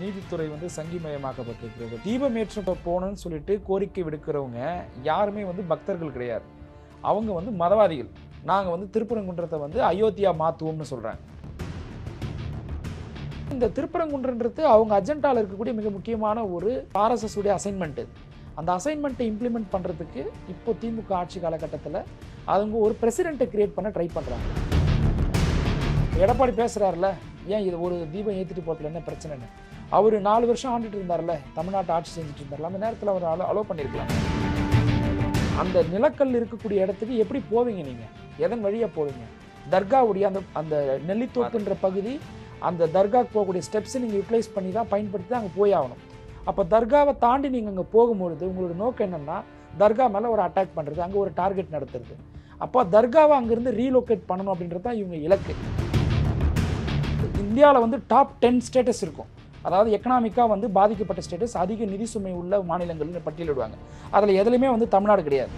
நீதித்துறை வந்து சங்கிமயமாக்கப்பட்டிருக்கிறது. தீபமேற்ற போகணும்னு சொல்லிட்டு கோரிக்கை விடுக்கிறவங்க யாருமே வந்து பக்தர்கள் கிடையாது. அவங்க வந்து மதவாதிகள். நாங்கள் வந்து திருப்பரங்குன்றத்தை வந்து அயோத்தியா மாற்றுவோம்னு சொல்கிறாங்க இந்த திருப்பரங்குன்றன்றது அவங்க அஜெண்டாவில் இருக்கக்கூடிய மிக முக்கியமான ஒரு ஆர்எஸ்எஸ் உடைய அசைன்மெண்ட். அந்த அசைன்மெண்ட்டை இம்ப்ளிமெண்ட் பண்ணுறதுக்கு இப்போ திமுக ஆட்சி காலகட்டத்தில் அவங்க ஒரு பிரசிடெண்ட்டை கிரியேட் பண்ண ட்ரை பண்ணுறாங்க எடப்பாடி பேசுகிறாருல ஏன் இது ஒரு தீபம் ஏற்றிட்டு போகிறதுல என்ன பிரச்சனைன்னு? அவர் நாலு வருஷம் ஆண்டுட்டு இருந்தார்ல தமிழ்நாட்டை ஆட்சி செஞ்சுட்டு இருந்தார்ல அந்த நேரத்தில் அவர் அலோ அலோவ் பண்ணியிருக்கலாம் அந்த நிலக்கல் இருக்கக்கூடிய இடத்துக்கு எப்படி போவீங்க நீங்கள் எதன் வழியாக போவீங்க? தர்காவுடைய அந்த அந்த நெல்லித்தோப்புன்ற பகுதி அந்த தர்காவுக்கு போகக்கூடிய ஸ்டெப்ஸை நீங்கள் யூட்டிலைஸ் பண்ணி தான் பயன்படுத்தி தான் அங்கே போய் ஆகணும். அப்போ தர்காவை தாண்டி நீங்கள் அங்கே போகும்பொழுது உங்களோட நோக்கம் என்னென்னா தர்கா மேலே ஒரு அட்டாக் பண்ணுறது அங்கே ஒரு டார்கெட் நடத்துறது. அப்போ தர்காவை அங்கேருந்து ரீலோகேட் பண்ணணும் அப்படின்றது தான் இவங்க இலக்கு. இந்தியாவில் வந்து டாப் டென் ஸ்டேட்டஸ் இருக்கும். அதாவது எக்கனாமிக்காக வந்து பாதிக்கப்பட்ட ஸ்டேட்டஸ் அதிக நிதி சுமை உள்ள மாநிலங்கள்னு பட்டியலிடுவாங்க. அதில் எதுலையுமே வந்து தமிழ்நாடு கிடையாது.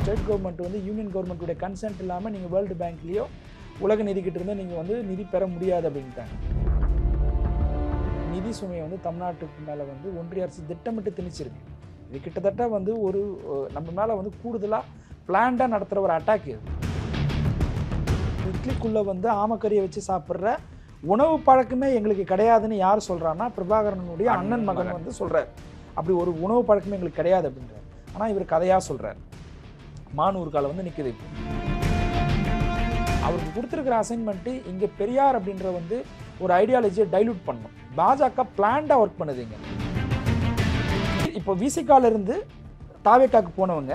ஸ்டேட் கவர்மெண்ட் வந்து யூனியன் கவர்மெண்ட்டுடைய கன்சென்ட் இல்லாமல் நீங்கள் வேர்ல்டு பேங்க்லேயோ உலக நிதிக்கிட்ட இருந்து நீங்கள் வந்து நிதி பெற முடியாது அப்படின்ட்டாங்க. நிதி சுமையை வந்து தமிழ்நாட்டுக்கு மேலே வந்து ஒன்றிய அரசு திட்டமிட்டு திணிச்சிருக்கு. இது கிட்டத்தட்ட வந்து ஒரு நம்ம மேலே வந்து கூடுதலாக பிளான்டாக நடத்துகிற ஒரு அட்டாக் இது. இட்லிக்குள்ளே வந்து ஆமக்கறியை வச்சு சாப்பிட்ற உணவு பழக்கமே எங்களுக்கு கிடையாதுன்னு யார் சொல்கிறான்னா பிரபாகரனுடைய அண்ணன் மகன் வந்து சொல்கிறார் அப்படி ஒரு உணவு பழக்கமே எங்களுக்கு கிடையாது அப்படின்றார். ஆனால் இவர் கதையாக சொல்கிறார் மானூர் காலம் வந்து நிற்குது அவருக்கு கொடுத்துருக்கிற அசைன்மெண்ட்டு இங்கே பெரியார் அப்படின்ற வந்து ஒரு ஐடியாலஜியை டைலூட் பண்ணணும். பாஜக பிளான்டாக ஒர்க் பண்ணுதுங்க இப்போ விசிகால இருந்து தாவேக்காக்கு போனவங்க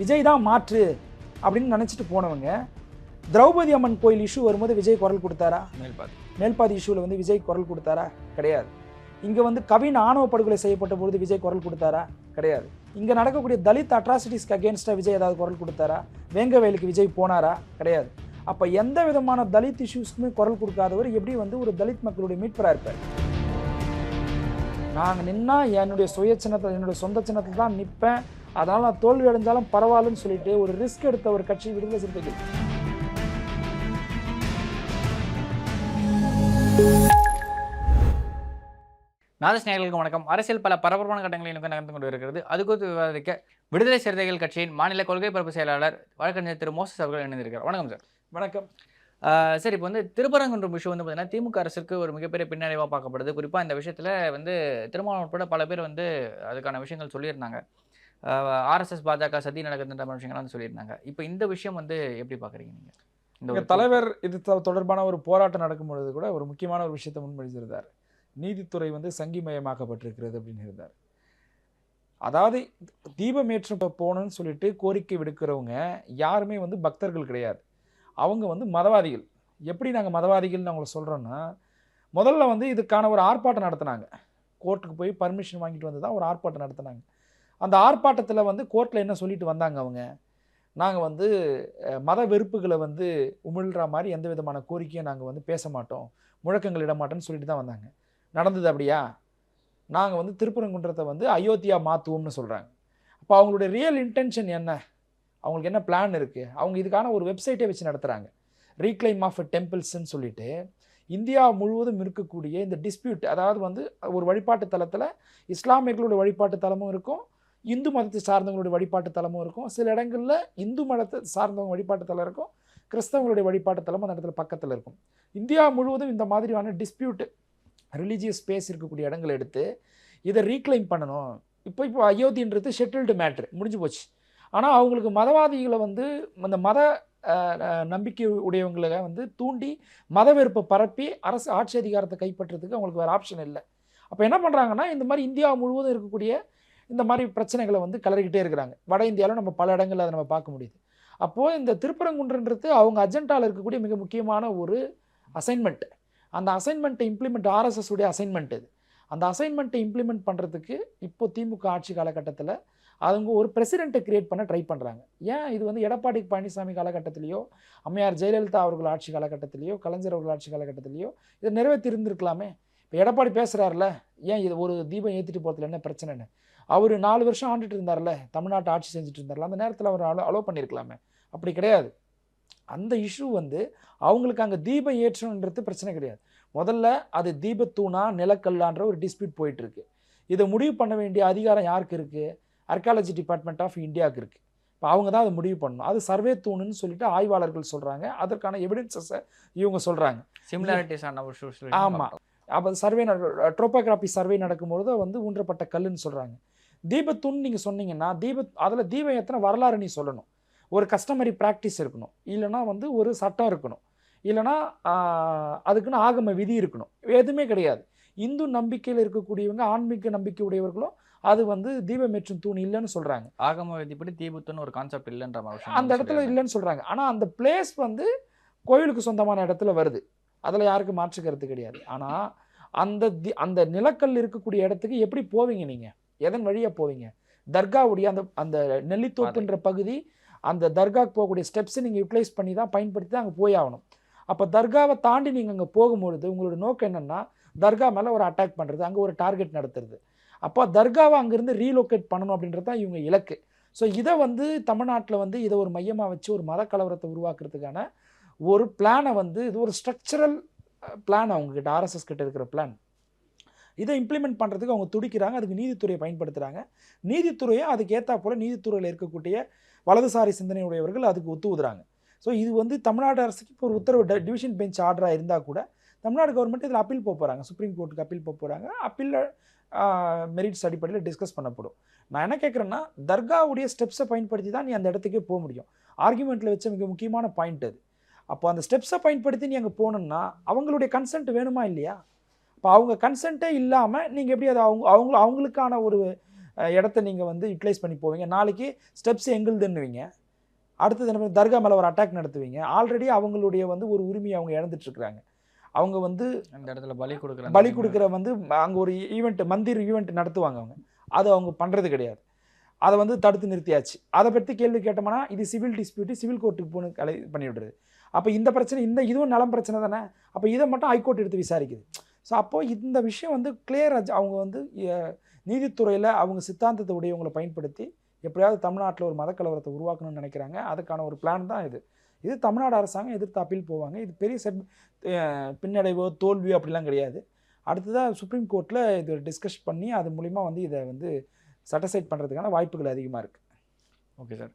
விஜய் தான் மாற்று அப்படின்னு நினச்சிட்டு போனவங்க திரௌபதி அம்மன் கோயில் இஷ்யூ வரும்போது விஜய் குரல் கொடுத்தாரா? மேல்பாதி. மேல்பாதி இஷ்யூவில் வந்து விஜய் குரல் கொடுத்தாரா? கிடையாது. இங்கே வந்து கவின் ஆணவ படுகொலை செய்யப்பட்ட பொழுது விஜய் குரல் கொடுத்தாரா? கிடையாது. இங்கே நடக்கக்கூடிய தலித் அட்ராசிட்டிஸ்க்கு அகேன்ஸ்டாக விஜய் ஏதாவது குரல் கொடுத்தாரா? வேங்கவேலுக்கு விஜய் போனாரா? கிடையாது. அப்போ எந்த விதமான தலித் இஷ்யூஸ்க்குமே குரல் கொடுக்காதவர் எப்படி வந்து ஒரு தலித் மக்களுடைய மீட்பராக இருப்பார்? நாங்கள் நின்னா என்னுடைய சுய சின்னத்தில் என்னுடைய சொந்த சின்னத்தில் தான் நிற்பேன் அதனால் நான் தோல்வி அடைஞ்சாலும் பரவாயில்லன்னு சொல்லிட்டு ஒரு ரிஸ்க் எடுத்த ஒரு கட்சி விடுதலை சிறுத்தைகள். நாதஸ் நேயர்களுக்கு வணக்கம். அரசியல் பல பரபரப்பான கட்டங்களில் நகர்ந்து கொண்டு இருக்கிறது அது குறித்து விவாதிக்க விடுதலை சிறுத்தைகள் கட்சியின் மாநில கொள்கை பரப்பு செயலாளர் வழக்கறிஞர் திரு மோசஸ் அவர்கள் இணைந்திருக்கிறார். வணக்கம் சார். வணக்கம். சரி இப்போ வந்து திருப்பரங்குன்றம் விஷயம் வந்து பார்த்தீங்கன்னா திமுக அரசுக்கு ஒரு மிகப்பெரிய பின்னடைவாக பார்க்கப்படுது. குறிப்பாக இந்த விஷயத்தில் வந்து திருமாவளவன் உட்பட பல பேர் வந்து அதுக்கான விஷயங்கள் சொல்லியிருந்தாங்க. ஆர்எஸ்எஸ் பாஜக சதி நடக்குதுன்ற விஷயங்கள்லாம் வந்து சொல்லியிருந்தாங்க. இப்போ இந்த விஷயம் வந்து எப்படி பார்க்குறீங்க நீங்கள் இந்த தலைவர் இது தொடர்பான ஒரு போராட்டம் நடக்கும் பொழுது கூட ஒரு முக்கியமான ஒரு விஷயத்தை முன்மொழிந்திருந்தார். நீதித்துறை வந்து சங்கிமயமாக்கப்பட்டிருக்கிறது அப்படின்னு இருந்தார். அதாவது தீபமேற்றம் போகணும்னு சொல்லிட்டு கோரிக்கை விடுக்கிறவங்க யாருமே வந்து பக்தர்கள் கிடையாது. அவங்க வந்து மதவாதிகள். எப்படி நாங்கள் மதவாதிகள்னு அவங்கள சொல்கிறோன்னா முதல்ல வந்து இதுக்கான ஒரு ஆர்ப்பாட்டம் நடத்தினாங்க. கோர்ட்டுக்கு போய் பர்மிஷன் வாங்கிட்டு வந்து தான் ஒரு ஆர்ப்பாட்டம் நடத்தினாங்க. அந்த ஆர்ப்பாட்டத்தில் வந்து கோர்ட்டில் என்ன சொல்லிட்டு வந்தாங்க அவங்க? நாங்கள் வந்து மத வெறுப்புகளை வந்து உமிழ்கிற மாதிரி எந்த விதமான கோரிக்கையும் நாங்கள் வந்து பேச மாட்டோம். முழக்கங்கள் இட மாட்டோம்னு சொல்லிட்டு தான் வந்தாங்க. நடந்தது அப்படியா? நாங்கள் வந்து திருப்பரங்குன்றத்தை வந்து அயோத்தியா மாற்றுவோம்னு சொல்கிறாங்க அப்போ அவங்களுடைய ரியல் இன்டென்ஷன் என்ன? அவங்களுக்கு என்ன பிளான் இருக்குது அவங்க இதுக்கான ஒரு வெப்சைட்டே வச்சு நடத்துகிறாங்க ரீக்ளைம் ஆஃப் டெம்பிள்ஸ்ன்னு சொல்லிட்டு இந்தியா முழுவதும் இருக்கக்கூடிய இந்த டிஸ்பியூட் அதாவது வந்து ஒரு வழிபாட்டு தலத்தில் இஸ்லாமியர்களுடைய வழிபாட்டு தலமும் இருக்கும். இந்து மதத்தை சார்ந்தவங்களுடைய வழிபாட்டு தலமும் இருக்கும். சில இடங்களில் இந்து மதத்தை சார்ந்தவங்க வழிபாட்டு தலம் இருக்கும். கிறிஸ்தவங்களுடைய வழிபாட்டு தலம் அந்த இடத்துல பக்கத்தில் இருக்கும். இந்தியா முழுவதும் இந்த மாதிரியான டிஸ்பியூட் ரிலீஜியஸ் ஸ்பேஸ் இருக்கக்கூடிய இடங்களை எடுத்து இதை ரீக்ளைம் பண்ணணும். இப்போ இப்போ அயோத்தின்றது ஷெட்டில்டு மேட்ரு முடிஞ்சு போச்சு. ஆனால் அவங்களுக்கு மதவாதிகளை வந்து அந்த மத நம்பிக்கை உடையவங்களை வந்து தூண்டி மத வெறுப்பை பரப்பி அரசு ஆட்சி அதிகாரத்தை கைப்பற்றுறதுக்கு அவங்களுக்கு வேறு ஆப்ஷன் இல்லை. அப்போ என்ன பண்ணுறாங்கன்னா இந்த மாதிரி இந்தியா முழுவதும் இருக்கக்கூடிய இந்த மாதிரி பிரச்சனைகளை வந்து கலரிக்கிட்டே இருக்கிறாங்க. வட இந்தியாவில் நம்ம பல இடங்களில் அதை நம்ம பார்க்க முடியுது. அப்போது இந்த திருப்பரங்குன்றன்றது அவங்க அஜெண்டாவில் இருக்கக்கூடிய மிக முக்கியமான ஒரு அசைன்மெண்ட் அந்த அசைன்மெண்ட்டை இம்ப்ளிமெண்ட் ஆர்எஸ்எஸ் உடைய அசைன்மெண்ட் இது. அந்த அசைன்மெண்ட்டை இம்ப்ளிமெண்ட் பண்ணுறதுக்கு இப்போ திமுக ஆட்சி காலகட்டத்தில் அவங்க ஒரு பிரசிடெண்ட்டை கிரியேட் பண்ண ட்ரை பண்ணுறாங்க ஏன்? இது வந்து எடப்பாடி பழனிசாமி காலகட்டத்திலேயோ அம்மையார் ஜெயலலிதா அவர்கள் ஆட்சி காலகட்டத்திலேயோ கலைஞர் அவர்கள் ஆட்சி காலகட்டத்திலேயோ இதை நிறைவேற்றி இருந்திருக்கலாமே இப்போ எடப்பாடி பேசுகிறாருல ஏன் இது ஒரு தீபம் ஏற்றிட்டு போகிறதுல என்ன பிரச்சனைன்னு? அவர் நாலு வருஷம் ஆண்டுட்டு இருந்தார்ல தமிழ்நாட்டை ஆட்சி செஞ்சுட்டு இருந்தார்ல அந்த நேரத்தில் அவர் அலோ அலோவ் பண்ணியிருக்கலாமே. அப்படி கிடையாது. அந்த இஷ்யூ வந்து அவங்களுக்கு அங்கே தீபம் ஏற்றணுன்றது பிரச்சனை கிடையாது. முதல்ல அது தீபத்தூணா நிலக்கல்லான்ற ஒரு டிஸ்பியூட் போயிட்டு இருக்கு இதை முடிவு பண்ண வேண்டிய அதிகாரம் யாருக்கு இருக்கு? ஆர்காலஜி டிபார்ட்மெண்ட் ஆஃப் இந்தியாவுக்கு இருக்கு. இப்போ அவங்க தான் அதை முடிவு பண்ணணும். அது சர்வே தூணுன்னு சொல்லிட்டு ஆய்வாளர்கள் சொல்றாங்க. அதற்கான எவிடன்சஸை இவங்க சொல்றாங்க. சிமிலாரிட்டிஸ் ஆன ஒரு situation ஆமா. பார்க்கலாம். அப்போ சர்வே ட்ரோபோகிராஃபி சர்வே நடக்கும்பொழுது வந்து ஊன்றப்பட்ட கல்லுன்னு சொல்கிறாங்க தீபத்தூண் நீங்கள் சொன்னீங்கன்னா தீப அதில் தீபம் எத்தனை வரலாறு நீ சொல்லணும். ஒரு கஸ்டமரி ப்ராக்டிஸ் இருக்கணும். இல்லைன்னா வந்து ஒரு சட்டம் இருக்கணும். இல்லைன்னா ஆஹ், அதுக்குன்னு ஆகம விதி இருக்கணும். எதுவுமே கிடையாது. இந்து நம்பிக்கையில் இருக்கக்கூடியவங்க ஆன்மீக நம்பிக்கை உடையவர்களும் அது வந்து தீபமேற்றும் தூண் இல்லைன்னு சொல்கிறாங்க ஆகம விதிப்படி தீபத்துன்னு ஒரு கான்செப்ட் இல்லைன்ற மாதிரி அந்த இடத்துல. இல்லைன்னு சொல்கிறாங்க ஆனால் அந்த பிளேஸ் வந்து கோயிலுக்கு சொந்தமான இடத்துல வருது. அதில் யாருக்கும் மாற்று கருத்து கிடையாது. ஆனால் அந்த தி அந்த நிலக்கல் இருக்கக்கூடிய இடத்துக்கு எப்படி போவீங்க நீங்கள் எதன் வழியாக போவீங்க? தர்காவுடைய அந்த அந்த நெல்லித்தோப்புன்ற பகுதி அந்த தர்காவுக்கு போகக்கூடிய ஸ்டெப்ஸை நீங்கள் யூட்டிலைஸ் பண்ணி தான் பயன்படுத்தி தான் அங்கே போய் ஆகணும். அப்போ தர்காவை தாண்டி நீங்கள் அங்கே போகும்பொழுது உங்களோட நோக்கம் என்னென்னா தர்கா மேலே ஒரு அட்டாக் பண்ணுறது அங்கே ஒரு டார்கெட் நடத்துறது. அப்போ தர்காவை அங்கேருந்து ரீலோகேட் பண்ணணும் அப்படின்றது தான் இவங்க இலக்கு. ஸோ இதை வந்து தமிழ்நாட்டில் வந்து இதை ஒரு மையமாக வச்சு ஒரு மத கலவரத்தை உருவாக்குறதுக்கான ஒரு பிளானை வந்து இது ஒரு ஸ்ட்ரக்சரல் பிளான் அவங்கக்கிட்ட ஆர்எஸ்எஸ் கிட்ட இருக்கிற பிளான் இதை இம்ப்ளிமெண்ட் பண்ணுறதுக்கு அவங்க துடிக்கிறாங்க அதுக்கு நீதித்துறையை பயன்படுத்துகிறாங்க நீதித்துறையும் அதுக்கு ஏற்றா போல் நீதித்துறையில் இருக்கக்கூடிய வலதுசாரி சிந்தனையுடையவர்கள் அதுக்கு ஒத்துவுதுறாங்க ஸோ இது வந்து தமிழ்நாடு அரசுக்கு இப்போ ஒரு உத்தரவு டிவிஷன் பெஞ்ச் ஆர்டராக இருந்தால் கூட தமிழ்நாடு கவர்மெண்ட் இதில் அப்பீல் போக போகிறாங்க சுப்ரீம் கோர்ட்டுக்கு அப்பீல் போக போகிறாங்க அப்பீலில் மெரிட்ஸ் அடிப்படையில் டிஸ்கஸ் பண்ணப்படும். நான் என்ன கேட்குறேன்னா தர்காவுடைய ஸ்டெப்ஸை பயன்படுத்தி தான் நீ அந்த இடத்துக்கே போக முடியும். ஆர்குமெண்ட்டில் வச்ச மிக முக்கியமான பாயிண்ட் அது. அப்போ அந்த ஸ்டெப்ஸை பயன்படுத்தி நீ அங்கே போகணுன்னா அவங்களுடைய கன்சென்ட் வேணுமா இல்லையா? இப்போ அவங்க கன்சென்ட்டே இல்லாமல் நீங்கள் எப்படி அதை அவங்க அவங்க அவங்களுக்கான ஒரு இடத்த நீங்கள் வந்து யூட்டிலைஸ் பண்ணி போவீங்க? நாளைக்கு ஸ்டெப்ஸ் எங்களுதுன்னுவீங்க. அடுத்தது என்ன? தர்கா மேலே ஒரு அட்டாக் நடத்துவீங்க. ஆல்ரெடி அவங்களுடைய வந்து ஒரு உரிமையை அவங்க இழந்துட்டு இருக்கிறாங்க. அவங்க வந்து அந்த இடத்துல பலி கொடுக்குற பலி கொடுக்குற வந்து அங்கே ஒரு ஈவெண்ட் மந்திர் ஈவெண்ட் நடத்துவாங்க அவங்க. அது அவங்க பண்ணுறது கிடையாது. அதை வந்து தடுத்து நிறுத்தியாச்சு. அதை பற்றி கேள்வி கேட்டோம்னா இது சிவில் டிஸ்பியூட் சிவில் கோர்ட்டுக்கு போன கலை பண்ணி விடுறது அப்போ இந்த பிரச்சனை இந்த இதுவும் நலம் பிரச்சனை தானே? அப்போ இதை மட்டும் ஹைகோர்ட் எடுத்து விசாரிக்குது. ஸோ அப்போது இந்த விஷயம் வந்து கிளியர் அவங்க வந்து நீதித்துறையில் அவங்க சித்தாந்தத்தை உடையவங்களை பயன்படுத்தி எப்படியாவது தமிழ்நாட்டில் ஒரு மதக்கலவரத்தை உருவாக்கணும்னு நினைக்கிறாங்க. அதுக்கான ஒரு பிளான் தான் இது. இது தமிழ்நாடு அரசாங்கம் எதிர்த்து அப்பீல் போவாங்க. இது பெரிய செட் பின்னடைவோ தோல்வியோ அப்படிலாம் கிடையாது. அடுத்ததாக சுப்ரீம் கோர்ட்டில் இது டிஸ்கஸ் பண்ணி அது மூலிமா வந்து இதை வந்து சட்டிஸ்ஃபைட் பண்ணுறதுக்கான வாய்ப்புகள் அதிகமாக இருக்குது ஓகே சார்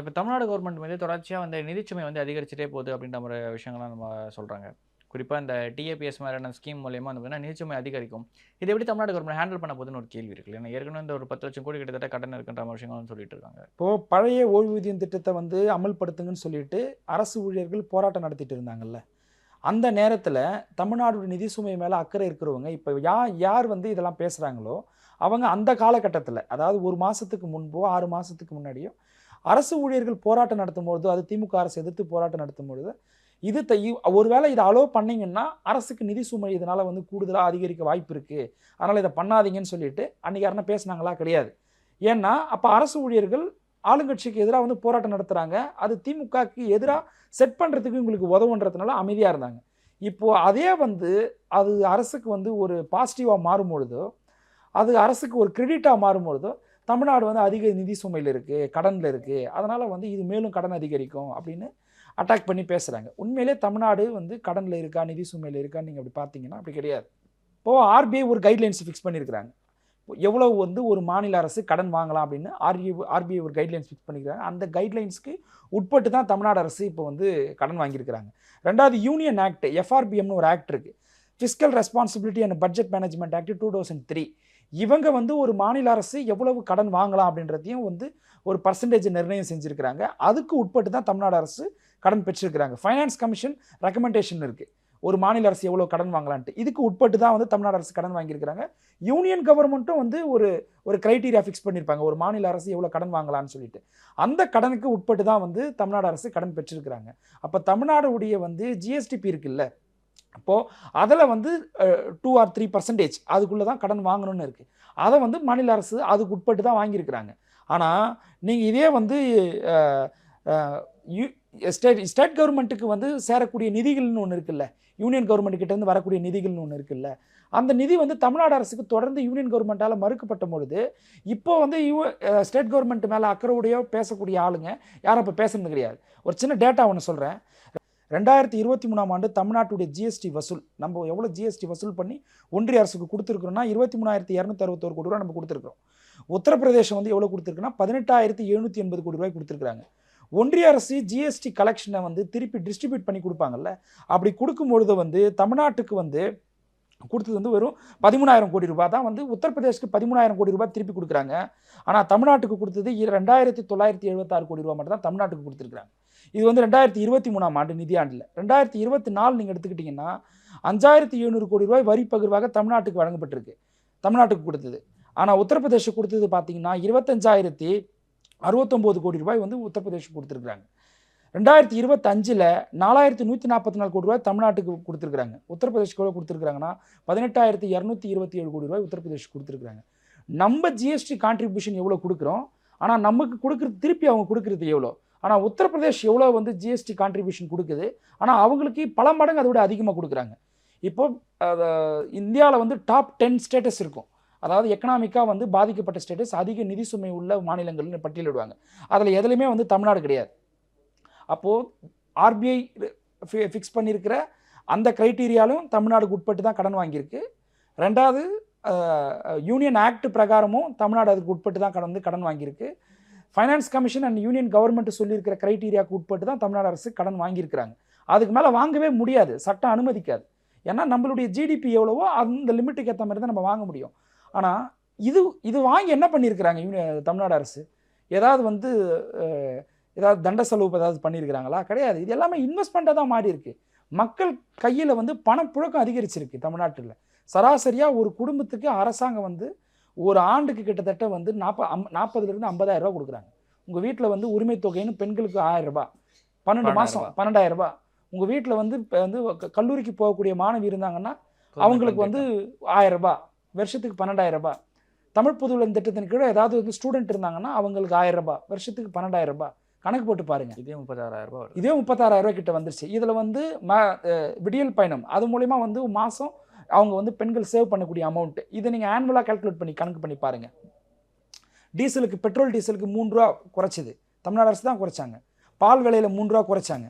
இப்போ தமிழ்நாடு கவர்மெண்ட் வந்து தொடர்ச்சியாக வந்து நிதிச்சுமை வந்து அதிகரிச்சுட்டே போகுது அப்படின்ற மாதிரி விஷயங்கள்லாம் நம்ம சொல்கிறாங்க குறிப்பாக இந்த டிஏபிஎஸ் மாதிரியான ஸ்கீம் மூலியமாக வந்து பார்த்தீங்கன்னா சுமை அதிகரிக்கும். இது எப்படி தமிழ்நாடு கவர்மெண்ட் ஹேண்டில் பண்ண போதுன்னு ஒரு கேள்வி இருக்குது ஏன்னா ஏற்கனவே இந்த ஒரு பத்து லட்சம் கோடி கிட்டத்தட்ட கடன் இருக்கின்ற மாதிரி சொல்லிட்டு இருக்காங்க. இப்போது பழைய ஓய்வூதியம் திட்டத்தை வந்து அமல்படுத்துங்கன்னு சொல்லிட்டு அரசு ஊழியர்கள் போராட்டம் நடத்திட்டு இருந்தாங்கல்ல. அந்த நேரத்தில் தமிழ்நாடு நிதி சுமை மேலே அக்கறை இருக்கிறவங்க இப்போ யா யார் வந்து இதெல்லாம் பேசுகிறாங்களோ அவங்க அந்த காலகட்டத்தில் அதாவது ஒரு மாதத்துக்கு முன்போ ஆறு மாதத்துக்கு முன்னாடியோ அரசு ஊழியர்கள் போராட்டம் நடத்தும் பொழுது அது திமுக அரசு எதிர்த்து போராட்டம் நடத்தும் பொழுது இது த ஒருவேளை இதை அலோவ் பண்ணிங்கன்னா அரசுக்கு நிதி சுமை இதனால் வந்து கூடுதலாக அதிகரிக்க வாய்ப்பு இருக்குது அதனால் இதை பண்ணாதீங்கன்னு சொல்லிட்டு அன்றைக்கி யாருன்னா பேசுனாங்களா? கிடையாது. ஏன்னா அப்போ அரசு ஊழியர்கள் ஆளுங்கட்சிக்கு எதிராக வந்து போராட்டம் நடத்துகிறாங்க அது திமுகக்கு எதிராக செட் பண்ணுறதுக்கு உங்களுக்கு உதவுன்றதுனால அமைதியாக இருந்தாங்க. இப்போது அதே வந்து அது அரசுக்கு வந்து ஒரு பாசிட்டிவாக மாறும் பொழுதோ அது அரசுக்கு ஒரு கிரெடிட்டாக மாறும் பொழுதோ தமிழ்நாடு வந்து அதிக நிதி சுமையில் இருக்குது கடனில் இருக்குது அதனால் வந்து இது மேலும் கடன் அதிகரிக்கும் அப்படின்னு அட்டாக் பண்ணி பேசுகிறாங்க உண்மையிலே தமிழ்நாடு வந்து கடனில் இருக்கா நிதி சுமையில் இருக்கான்னு நீங்கள் அப்படி பார்த்தீங்கன்னா அப்படி கிடையாது. இப்போது ஆர்பிஐ ஒரு கைட்லைன்ஸ் ஃபிக்ஸ் பண்ணியிருக்கிறாங்க எவ்வளவு வந்து ஒரு மாநில அரசு கடன் வாங்கலாம் அப்படின்னு ஆர்பிஐ ஆர்பிஐ ஒரு கைட்லைன்ஸ் ஃபிக்ஸ் பண்ணிக்கிறாங்க. அந்த கைட்லைன்ஸ்க்கு உட்பட்டு தான் தமிழ்நாடு அரசு இப்போ வந்து கடன் வாங்கியிருக்கிறாங்க. ரெண்டாவது யூனியன் ஆக்ட் எஃப்ஆர்பிஎம்னு ஒரு ஆக்ட் இருக்குது fiscal responsibility and budget management act two thousand three இவங்க வந்து ஒரு மாநில அரசு எவ்வளவு கடன் வாங்கலாம் அப்படின்றதையும் வந்து ஒரு பர்சன்டேஜ் நிர்ணயம் செஞ்சுருக்கிறாங்க. அதுக்கு உட்பட்டு தான் தமிழ்நாடு அரசு கடன் பெற்றிருக்கிறாங்க. ஃபைனான்ஸ் கமிஷன் ரெக்கமெண்டேஷன் இருக்குது ஒரு மாநில அரசு எவ்வளோ கடன் வாங்கலான்ட்டு. இதுக்கு உட்பட்டு தான் வந்து தமிழ்நாடு அரசு கடன் வாங்கியிருக்கிறாங்க. யூனியன் கவர்மெண்ட்டும் வந்து ஒரு ஒரு க்ரைட்டீரியா ஃபிக்ஸ் பண்ணியிருப்பாங்க. ஒரு மாநில அரசு எவ்வளோ கடன் வாங்கலாம்னு சொல்லிட்டு. அந்த கடனுக்கு உட்பட்டு தான் வந்து தமிழ்நாடு அரசு கடன் பெற்றிருக்கிறாங்க. அப்போ தமிழ்நாடுடைய வந்து ஜிஎஸ்டிபி இருக்குல்ல. அப்போது அதில் வந்து டூ ஆர் த்ரீ பர்சன்டேஜ் அதுக்குள்ளே தான் கடன் வாங்கணும்னு இருக்குது அதை வந்து மாநில அரசு அதுக்கு உட்பட்டு தான் வாங்கியிருக்கிறாங்க. ஆனால் நீங்கள் இதே வந்து ஸ்டேட் ஸ்டேட் கவர்மெண்ட்டுக்கு வந்து சேரக்கூடிய நிதிகள்னு ஒன்று இருக்குல்ல. யூனியன் கவர்மெண்ட் கிட்ட இருந்து வரக்கூடிய நிதிகள்னு ஒன்று இருக்குல்ல. அந்த நிதி வந்து தமிழ்நாடு அரசுக்கு தொடர்ந்து யூனியன் கவர்மெண்ட்டால் மறுக்கப்பட்ட பொழுது இப்போ வந்து யூ ஸ்டேட் கவர்மெண்ட் மேலே அக்கறையோடையோ பேசக்கூடிய ஆளுங்க யாரும் இப்போ பேசுறது கிடையாது. ஒரு சின்ன டேட்டா ஒன்று சொல்கிறேன் ரெண்டாயிரத்தி இருபத்தி மூணாம் ஆண்டு தமிழ்நாட்டுடைய ஜிஎஸ்டி வசூல் நம்ம எவ்வளோ ஜிஎஸ்டி வசூல் பண்ணி ஒன்றிய அரசுக்கு கொடுத்துருக்குறோம்னா இருபத்தி மூணாயிரத்தி இரநூத்தி அறுபத்தோரு கோடி ரூபா நம்ம கொடுத்துருக்கோம் உத்தரப்பிரதேசம் வந்து எவ்வளோ கொடுத்துருக்குன்னா பதினெட்டாயிரத்தி எழுநூற்றி எண்பது கோடி ரூபாய் கொடுத்துருக்குறாங்க. ஒன்றிய அரசு ஜிஎஸ்டி கலெக்ஷனை வந்து திருப்பி டிஸ்ட்ரிபியூட் பண்ணி கொடுப்பாங்கல்ல? அப்படி கொடுக்கும்பொழுது வந்து தமிழ்நாட்டுக்கு வந்து கொடுத்தது வந்து வெறும் பதிமூணாயிரம் கோடி ரூபாய் தான் வந்து உத்தரப்பிரதேஷ்க்கு பதிமூணாயிரம் கோடி ரூபாய் திருப்பி கொடுக்குறாங்க. ஆனால் தமிழ்நாட்டுக்கு கொடுத்தது ரெண்டாயிரத்தி தொள்ளாயிரத்தி எழுபத்தாறு கோடி ரூபாய் மட்டும் தான் தமிழ்நாட்டுக்கு கொடுத்துருக்காங்க இது வந்து ரெண்டாயிரத்தி இருபத்தி மூணாம் ஆண்டு நிதியாண்டில் ரெண்டாயிரத்தி இருபத்தி நாலு நீங்கள் எடுத்துக்கிட்டிங்கன்னா அஞ்சாயிரத்தி எழுநூறு கோடி ரூபாய் வரி பகிர்வாக தமிழ்நாட்டுக்கு வழங்கப்பட்டிருக்கு. தமிழ்நாட்டுக்கு கொடுத்தது. ஆனால் உத்தரப்பிரதேஷ் கொடுத்தது பார்த்தீங்கன்னா இருபத்தஞ்சாயிரத்தி அறுபத்தொம்போது கோடி ரூபாய் வந்து உத்தரப்பிரதேஷ் கொடுத்துருக்குறாங்க. ரெண்டாயிரத்தி இருபத்தஞ்சில் நாலாயிரத்தி நூற்றி நாற்பத்தி நாலு கோடி ரூபாய் தமிழ்நாட்டுக்கு கொடுத்துருக்குறாங்க. உத்தரப்பிரதேஷ்க்கு எவ்வளோ கொடுத்துருக்காங்கன்னா பதினெட்டாயிரத்தி இரநூத்தி இருபத்தி ஏழு கோடி ரூபாய் உத்தரப்பிரதேஷ் கொடுத்துருக்குறாங்க. நம்ம ஜிஎஸ்டி கான்ட்ரிபியூஷன் எவ்வளோ கொடுக்குறோம்? ஆனால் நமக்கு கொடுக்குறது திருப்பி அவங்க கொடுக்குறது எவ்வளோ ஆனால் உத்தரப்பிரதேஷ் எவ்வளோ வந்து ஜிஎஸ்டி கான்ட்ரிபியூஷன் கொடுக்குது? ஆனால் அவங்களுக்கு பல மடங்கு அதை விட அதிகமாக கொடுக்குறாங்க. இப்போ இந்தியாவில் வந்து டாப் டென் ஸ்டேட்டஸ் இருக்கும். அதாவது எக்கனாமிக்காக வந்து பாதிக்கப்பட்ட ஸ்டேட்டஸ் அதிக நிதி சுமை உள்ள மாநிலங்கள்னு பட்டியலிடுவாங்க. அதில் எதுலையுமே வந்து தமிழ்நாடு கிடையாது. அப்போது ஆர்பிஐ ஃபிக்ஸ் பண்ணியிருக்கிற அந்த க்ரைட்டீரியாலும் தமிழ்நாடுக்கு உட்பட்டு தான் கடன் வாங்கியிருக்கு. ரெண்டாவது யூனியன் ஆக்ட் பிரகாரமும் தமிழ்நாடு அதுக்கு உட்பட்டு தான் கடன் வந்து கடன் வாங்கியிருக்கு. Finance commission and union government சொல்லியிருக்கிற க்ரைட்டீரியாவுக்கு உட்பட்டு தான் தமிழ்நாடு அரசு கடன் வாங்கியிருக்கிறாங்க. அதுக்கு மேலே வாங்கவே முடியாது சட்டம் அனுமதிக்காது. ஏன்னா நம்மளுடைய ஜிடிபி எவ்வளவோ அந்த லிமிட்டுக்கு ஏற்ற மாதிரி தான் நம்ம வாங்க முடியும். ஆனால் இது இது வாங்கி என்ன பண்ணியிருக்கிறாங்க? யூனி தமிழ்நாடு அரசு. ஏதாவது வந்து ஏதாவது தண்ட செலவு ஏதாவது பண்ணியிருக்கிறாங்களா? கிடையாது. இது எல்லாமே இன்வெஸ்ட்மெண்ட்டாக தான் மாறி இருக்கு மக்கள் கையில் வந்து பணப்புழக்கம் அதிகரிச்சிருக்கு தமிழ்நாட்டில். சராசரியாக ஒரு குடும்பத்துக்கு அரசாங்கம் வந்து ஒரு ஆண்டுக்கு கிட்டத்தட்ட வந்து நாற்ப அம் நாற்பதுலேருந்து ஐம்பதாயிரம் ரூபாய் கொடுக்குறாங்க. உங்கள் வீட்டில் வந்து உரிமை தொகைன்னு பெண்களுக்கு ஆயிரம் ரூபாய். பன்னெண்டு மாதம் பன்னெண்டாயிரம் ரூபாய். உங்கள் வீட்டில் வந்து இப்போ வந்து கல்லூரிக்கு போகக்கூடிய மாணவி இருந்தாங்கன்னா அவங்களுக்கு வந்து ஆயிரம் ரூபாய். வருஷத்துக்கு பன்னெண்டாயிரம் ரூபாய். தமிழ் புதுவிலன் திட்டத்தின் கீழே ஏதாவது வந்து ஸ்டூடெண்ட் இருந்தாங்கன்னா அவங்களுக்கு ஆயிரம் ரூபாய். வருஷத்துக்கு பன்னெண்டாயிரம் ரூபாய். கணக்கு போட்டு பாருங்க. இதே வருது இதே முப்பத்தாறாயிரம் ரூபாய் கிட்ட வந்துருச்சு. இதில் வந்து ம விடியல் பயணம். அது மூலிமா வந்து மாதம் அவங்க வந்து பெண்கள் சேவ் பண்ணக்கூடிய அமௌண்ட் இதை நீங்கள் ஆனுவலாக கால்குலேட் பண்ணி கணக்கு பண்ணி பாருங்கள் டீசலுக்கு பெட்ரோல் டீசலுக்கு மூணு ரூபா குறைச்சிது. தமிழ்நாடு அரசு தான் குறைச்சாங்க. பால் விலையில் மூணு ரூபா குறைச்சாங்க.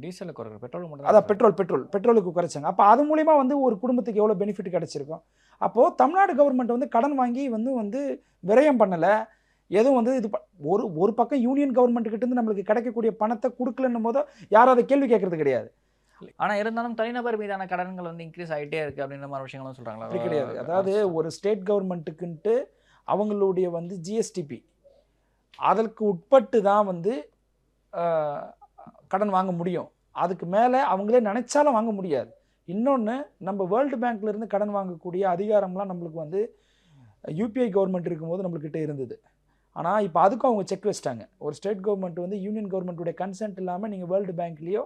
டீசலுக்கு குறைக்கிற பெட்ரோல் மட்டும் அதான் பெட்ரோல் பெட்ரோல் பெட்ரோலுக்கு குறைச்சாங்க. அப்போ அது மூலிமா வந்து ஒரு குடும்பத்துக்கு எவ்வளோ பெனிஃபிட் கிடைச்சிருக்கும்? அப்போது தமிழ்நாடு கவர்மெண்ட் வந்து கடன் வாங்கி வந்து வந்து விரயம் பண்ணலை. எதுவும் வந்து இது ப- ஒரு ஒரு பக்கம் யூனியன் கவர்மெண்ட் கிட்ட இருந்து நம்மளுக்கு கிடைக்கக்கூடிய பணத்தை கொடுக்கலன்னும் போதோ யாரும் அதை கேள்வி கேட்கறது கிடையாது. ஆனா இருந்தாலும் தனிநபர் மீதான கடன்கள் வந்து இன்க்ரீஸ் ஆயிட்டே இருக்கு அப்படின்ற மாதிரி விஷயங்களும் சொல்றாங்களா? அப்படி கிடையாது. அதாவது ஒரு ஸ்டேட் கவர்மெண்ட்டுக்குன்ட்டு அவங்களுடைய வந்து ஜிஎஸ்டிபி அதற்கு உட்பட்டு தான் வந்து கடன் வாங்க முடியும். அதுக்கு மேலே அவங்களே நினைச்சாலும் வாங்க முடியாது. இன்னொன்று நம்ம வேர்ல்டு பேங்க்ல இருந்து கடன் வாங்கக்கூடிய அதிகாரம்லாம் நம்மளுக்கு வந்து யூபிஐ கவர்மெண்ட் இருக்கும்போது நம்மளுக்கிட்ட இருந்தது. ஆனால் இப்போ அதுக்கும் அவங்க செக் வச்சிட்டாங்க. ஒரு ஸ்டேட் கவர்மெண்ட் வந்து யூனியன் கவர்மெண்ட்டுடைய கன்சென்ட் இல்லாமல் நீங்கள் வேர்ல்டு பேங்க்லேயோ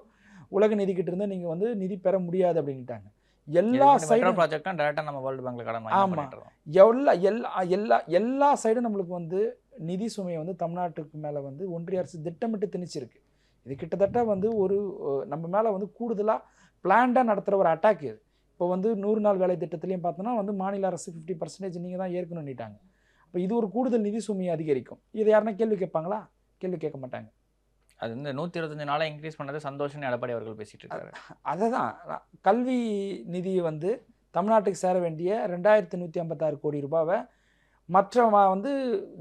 உலக நிதிக்கிட்ட இருந்து நீங்கள் வந்து நிதி பெற முடியாது அப்படின்ட்டாங்க எல்லா சைடும் ப்ராஜெக்ட்டும் டேரக்டா நம்ம வேர்ல்டு பேங்க்ல கடன் ஆமா. வாங்கி பண்ணிட்டு இருக்கோம். எல்லா எல்லா எல்லா எல்லா சைடும் நம்மளுக்கு வந்து நிதி சுமையை வந்து தமிழ்நாட்டுக்கு மேலே வந்து ஒன்றிய அரசு திட்டமிட்டு திணிச்சிருக்கு. இது கிட்டத்தட்ட வந்து ஒரு நம்ம மேலே வந்து கூடுதலாக பிளான்டாக நடத்துகிற ஒரு அட்டாக் இது. இப்போ வந்து நூறு நாள் வேலை திட்டத்துலையும் பார்த்தோன்னா வந்து மாநில அரசு ஃபிஃப்டி பர்சன்டேஜ் நீங்கள் தான் ஏற்கணும்னுட்டாங்க அப்போ இது ஒரு கூடுதல் நிதி சுமையை அதிகரிக்கும். இதை யாருன்னா கேள்வி கேட்பாங்களா? கேள்வி கேட்க மாட்டாங்க. அது வந்து நூத்தி இருபத்தஞ்சு நாளா இன்க்ரீஸ் பண்ணது சந்தோஷம்னு எடப்பாடி அவர்கள் பேசிட்டு இருக்காரு. அதை தான் கல்வி நிதி வந்து தமிழ்நாட்டுக்கு சேர வேண்டிய ரெண்டாயிரத்தி நூற்றி ஐம்பத்தாறு கோடி ரூபாவை மற்ற வந்து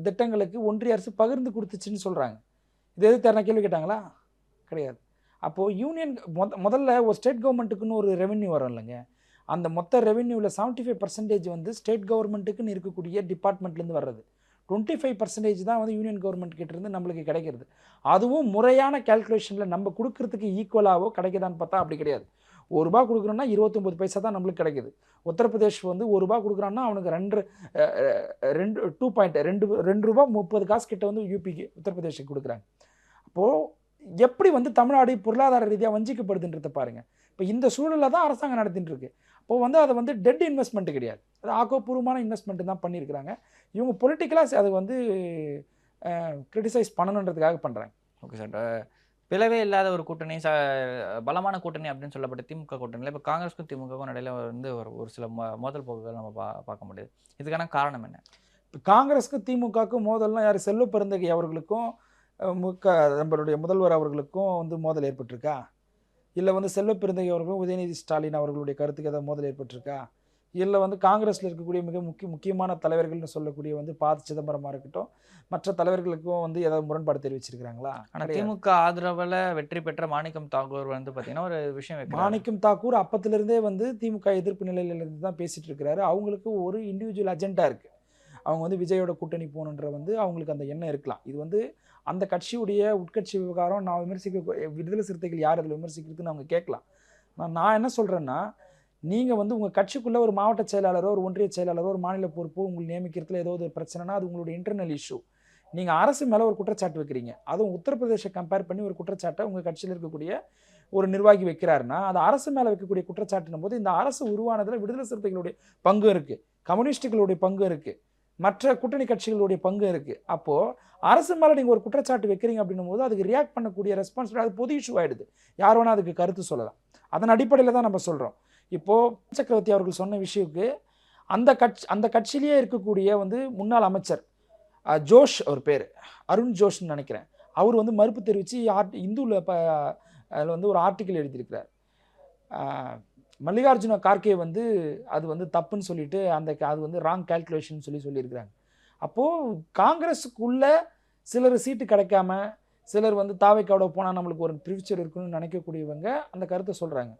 திட்டங்களுக்கு ஒன்றிய அரசு பகிர்ந்து கொடுத்துச்சுன்னு சொல்கிறாங்க இது எது தர கேள்வி கேட்டாங்களா? கிடையாது. அப்போது யூனியன் முத முதல்ல ஒரு ஸ்டேட் கவர்மெண்ட்டுக்குன்னு ஒரு ரெவென்யூ வரும் இல்லைங்க. அந்த மொத்த ரெவென்யூவில் செவன்ட்டி ஃபைவ் பர்சன்டேஜ் வந்து ஸ்டேட் கவர்மெண்ட்டுக்குன்னு இருக்கக்கூடிய டிபார்ட்மெண்ட்லேருந்து வர்றது. டுவெண்ட்டி ஃபைவ் பர்சன்டேஜ் தான் வந்து யூனியன் கவர்மெண்ட் கிட்டேருந்து நம்மளுக்கு கிடைக்கிறது. அதுவும் முறையான கேல்குலேஷனில் நம்ம கொடுக்கறதுக்கு ஈக்குவலாகவோ கிடைக்குதான்னு பார்த்தா அப்படி கிடையாது. ஒரு ரூபா கொடுக்குறோன்னா இருபத்தொம்பது பைசா தான் நம்மளுக்கு கிடைக்குது. உத்தரப்பிரதேஷ் வந்து ஒரு ரூபா கொடுக்குறான்னா அவனுக்கு ரெண்டு ரெண்டு டூ பாயிண்ட் ரெண்டு ரெண்டு ரூபா முப்பது காசு கிட்ட வந்து யூபிக்கு உத்தரப்பிரதேஷுக்கு கொடுக்குறாங்க. அப்போது எப்படி வந்து தமிழ்நாடு பொருளாதார ரீதியாக வஞ்சிக்கப்படுதுன்றத பாருங்க. இப்போ இந்த சூழலில் தான் அரசாங்கம் நடத்திட்டு இருக்கு அப்போ வந்து அது வந்து டெட் இன்வெஸ்ட்மெண்ட் கிடையாது. அது ஆக்கப்பூர்வமான இன்வெஸ்ட்மெண்ட் தான் பண்ணியிருக்கிறாங்க. இவங்க பொலிட்டிக்கலாக அதை வந்து கிரிட்டிசைஸ் பண்ணணுன்றதுக்காக பண்ணுறாங்க ஓகே சார். பிளவே இல்லாத ஒரு கூட்டணி ச பலமான கூட்டணி அப்படின்னு சொல்லப்பட்ட திமுக கூட்டணியில் இப்போ காங்கிரஸுக்கும் திமுகவுக்கும் இடையில வந்து ஒரு ஒரு சில மோ- மோதல் போக்குகள் நம்ம பா பார்க்க முடியுது. இதுக்கான காரணம் என்ன? இப்போ காங்கிரஸுக்கும் திமுகவுக்கும் மோதல்லாம் யார்? செல்வ பெருந்தகை அவர்களுக்கும் முக நம்மளுடைய முதல்வர் அவர்களுக்கும் வந்து மோதல் ஏற்பட்டிருக்கா? இல்லை வந்து செல்வ பெருந்தகை அவர்களும் உதயநிதி ஸ்டாலின் அவர்களுடைய கருத்துக்கு ஏதாவது மோதல் ஏற்பட்டிருக்கா? இல்லை வந்து காங்கிரஸில் இருக்கக்கூடிய மிக முக்கிய முக்கியமான தலைவர்கள்னு சொல்லக்கூடிய வந்து ப. சிதம்பரமாக இருக்கட்டும் மற்ற தலைவர்களுக்கும் வந்து ஏதாவது முரண்பாடு தெரிவிச்சிருக்கிறாங்களா? ஆனா கிடையாது. திமுக ஆதரவுல வெற்றி பெற்ற மாணிக்கம் தாகூர் வந்து பாத்தீங்கன்னா ஒரு விஷயம். மாணிக்கம் தாக்கூர் அப்பத்திலிருந்தே வந்து திமுக எதிர்ப்பு நிலையில இருந்து தான் பேசிட்டு இருக்கிறாரு. அவங்களுக்கு ஒரு இண்டிவிஜுவல் அஜெண்டா இருக்கு. அவங்க வந்து விஜயோட கூட்டணி போகணுன்ற வந்து அவங்களுக்கு அந்த எண்ணம் இருக்கலாம். இது வந்து அந்த கட்சியுடைய உட்கட்சி விவகாரம் நான் விமர்சிக்க விடுதலை சிறுத்தைகள் யார் அதில் விமர்சிக்கிறதுன்னு அவங்க கேட்கலாம். நான் நான் என்ன சொல்கிறேன்னா நீங்கள் வந்து உங்கள் கட்சிக்குள்ளே ஒரு மாவட்ட செயலாளரோ ஒரு ஒன்றிய செயலாளரோ ஒரு மாநில பொறுப்போ உங்களை நியமிக்கிறதுல ஏதோ ஒரு பிரச்சனைனா அது உங்களுடைய இன்டர்னல் இஷ்யூ நீங்கள் அரசு மேலே ஒரு குற்றச்சாட்டு வைக்கிறீங்க. அதுவும் உத்தரப்பிரதேச கம்பேர் பண்ணி ஒரு குற்றச்சாட்டை உங்கள் கட்சியில் இருக்கக்கூடிய ஒரு நிர்வாகி வைக்கிறாருன்னா அது அரசு மேலே வைக்கக்கூடிய குற்றச்சாட்டுனும் போது இந்த அரசு உருவானதில் விடுதலை சிறுத்தைகளுடைய பங்கு இருக்குது கம்யூனிஸ்டுகளுடைய பங்கு இருக்குது மற்ற கூட்டணி கட்சிகளுடைய பங்கு இருக்குது அப்போது அரசு மேலே நீங்கள் ஒரு குற்றச்சாட்டு வைக்கிறீங்க அப்படின்னும் போது அதுக்கு ரியாக்ட் பண்ணக்கூடிய ரெஸ்பான்சிபிலிட்டி அது பொது இஷ்யூ ஆகிடுது யார் வேணால் அதுக்கு கருத்து சொல்லலாம். அதன் அடிப்படையில் தான் நம்ம சொல்கிறோம் இப்போது சக்கரவர்த்தி அவர்கள் சொன்ன விஷயத்துக்கு அந்த கட்சி அந்த கட்சியிலேயே இருக்கக்கூடிய வந்து முன்னாள் அமைச்சர் ஜோஷ் அவர் பேர். அருண் ஜோஷ்னு நினைக்கிறேன். அவர் வந்து மறுப்பு தெரிவித்து ஆர்ட் இந்துவில் இப்போ அதில் வந்து ஒரு ஆர்டிக்கல் எழுதியிருக்கிறார். மல்லிகார்ஜுன கார்கே வந்து அது வந்து தப்புன்னு சொல்லிட்டு அந்த அது வந்து ராங் கால்குலேஷன் சொல்லி சொல்லியிருக்கிறாங்க. அப்போது காங்கிரஸுக்குள்ள சிலர் சீட்டு கிடைக்காம சிலர் வந்து தாவைக்காவோட போனால் நம்மளுக்கு ஒரு ஃபியூச்சர் இருக்குன்னு நினைக்கக்கூடியவங்க அந்த கருத்தை சொல்கிறாங்க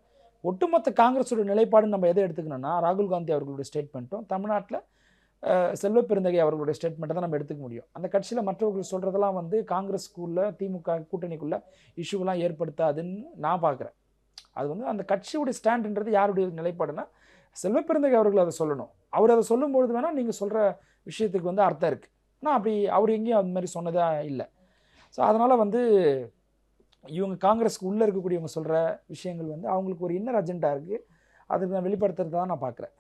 ஒட்டுமொத்த காங்கிரஸோட நிலைப்பாடு நம்ம எதை எடுத்துக்கணும்னா ராகுல் காந்தி அவர்களுடைய ஸ்டேட்மெண்ட்டும் தமிழ்நாட்டில் செல்வ பெருந்தகை அவர்களுடைய ஸ்டேட்மெண்ட்டை தான் நம்ம எடுத்துக்க முடியும். அந்த கட்சியில் மற்றவர்கள் சொல்கிறதெல்லாம் வந்து காங்கிரஸ்க்குள்ளே திமுக கூட்டணிக்குள்ளே இஷ்யூலாம் ஏற்படுத்தாதுன்னு நான் பார்க்குறேன் அது வந்து அந்த கட்சியுடைய ஸ்டாண்டுன்றது யாருடைய நிலைப்பாடுனா செல்வப்பெருந்தகை அவர்கள் அதை சொல்லணும். அவர் அதை சொல்லும்பொழுது வேணால் நீங்கள் சொல்கிற விஷயத்துக்கு வந்து அர்த்தம் இருக்குது ஆனால் அப்படி அவர் எங்கேயும் அந்த மாதிரி சொன்னதாக இல்லை. ஸோ அதனால் வந்து இவங்க காங்கிரஸ்க்கு உள்ளே இருக்கக்கூடியவங்க சொல்கிற விஷயங்கள் வந்து அவங்களுக்கு ஒரு இன்னர் அஜெண்டா இருக்குது அதுக்கு நான் வெளிப்படுத்துறதை தான் நான் பார்க்குறேன்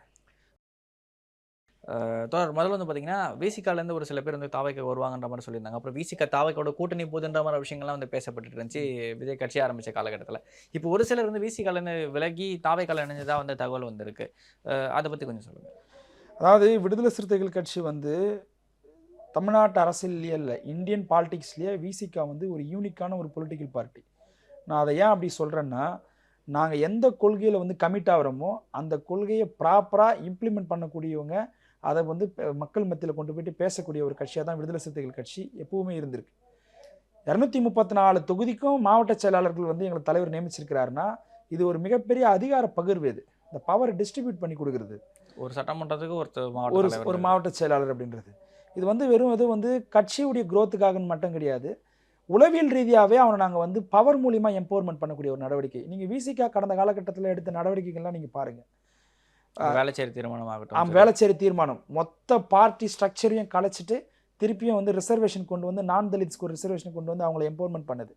தொடர் முதல்ல வந்து பார்த்தீங்கன்னா விசிகால ஒரு சில பேர் வந்து தாவைக்க வருவாங்கன்ற மாதிரி சொல்லியிருந்தாங்க. அப்புறம் விசிக தாவைக்கோட கூட்டணி போதுன்ற மாதிரி விஷயங்கள்லாம் வந்து பேசப்பட்டு இருந்துச்சு. விஜய் கட்சி ஆரம்பித்த காலகட்டத்தில். இப்போ ஒரு சிலர் வந்து விசிகால விலகி தாவைக்கால இணைஞ்சதாக வந்து தகவல் வந்திருக்கு. அதை பற்றி கொஞ்சம் சொல்லுங்கள் அதாவது விடுதலை சிறுத்தைகள் கட்சி வந்து தமிழ்நாட்டு அரசியலில் இந்தியன் பாலிடிக்ஸ்லேயே விசிகா வந்து ஒரு யூனிக்கான ஒரு பொலிட்டிக்கல் பார்ட்டி நான் அதை ஏன் அப்படி சொல்கிறேன்னா நாங்கள் எந்த கொள்கையில் வந்து கமிட் ஆகிறோமோ அந்த கொள்கையை ப்ராப்பராக இம்ப்ளிமெண்ட் பண்ணக்கூடியவங்க அதை வந்து மக்கள் மத்தியில் கொண்டு போயிட்டு பேசக்கூடிய ஒரு கட்சியாக தான் விடுதலை சிறுத்தைகள் கட்சி எப்பவுமே இருந்திருக்கு. இரநூத்தி முப்பத்தி நாலு தொகுதிக்கும் மாவட்ட செயலாளர்கள் வந்து எங்களை தலைவர் நியமிச்சிருக்கிறாருன்னா இது ஒரு மிகப்பெரிய அதிகார பகிர்வு இது. இந்த பவர் டிஸ்ட்ரிபியூட் பண்ணி கொடுக்குறது. ஒரு சட்டமன்றத்துக்கு ஒருத்தர் ஒரு ஒரு மாவட்ட செயலாளர் அப்படின்றது. இது வந்து வெறும் இது வந்து கட்சியுடைய growth-க்காகன்னு மட்டும் கிடையாது. உளவியல் ரீதியாகவே அவனை நாங்கள் வந்து பவர் மூலிமா எம்பவர்மெண்ட் பண்ணக்கூடிய ஒரு நடவடிக்கை. நீங்கள் விசிகா கடந்த காலகட்டத்தில் எடுத்த நடவடிக்கைகள்லாம் நீங்கள் பாருங்கள் வேலைச்சேரி தீர்மானம் ஆகட்டும் வேளச்சேரி தீர்மானம். மொத்த பார்ட்டி ஸ்ட்ரக்சரையும் கலைச்சிட்டு திருப்பியும் வந்து ரிசர்வேஷன் கொண்டு வந்து நான் தலித்ஸ்க்கு ஒரு ரிசர்வேஷன் கொண்டு வந்து அவங்கள எம்பவர்மெண்ட் பண்ணுது.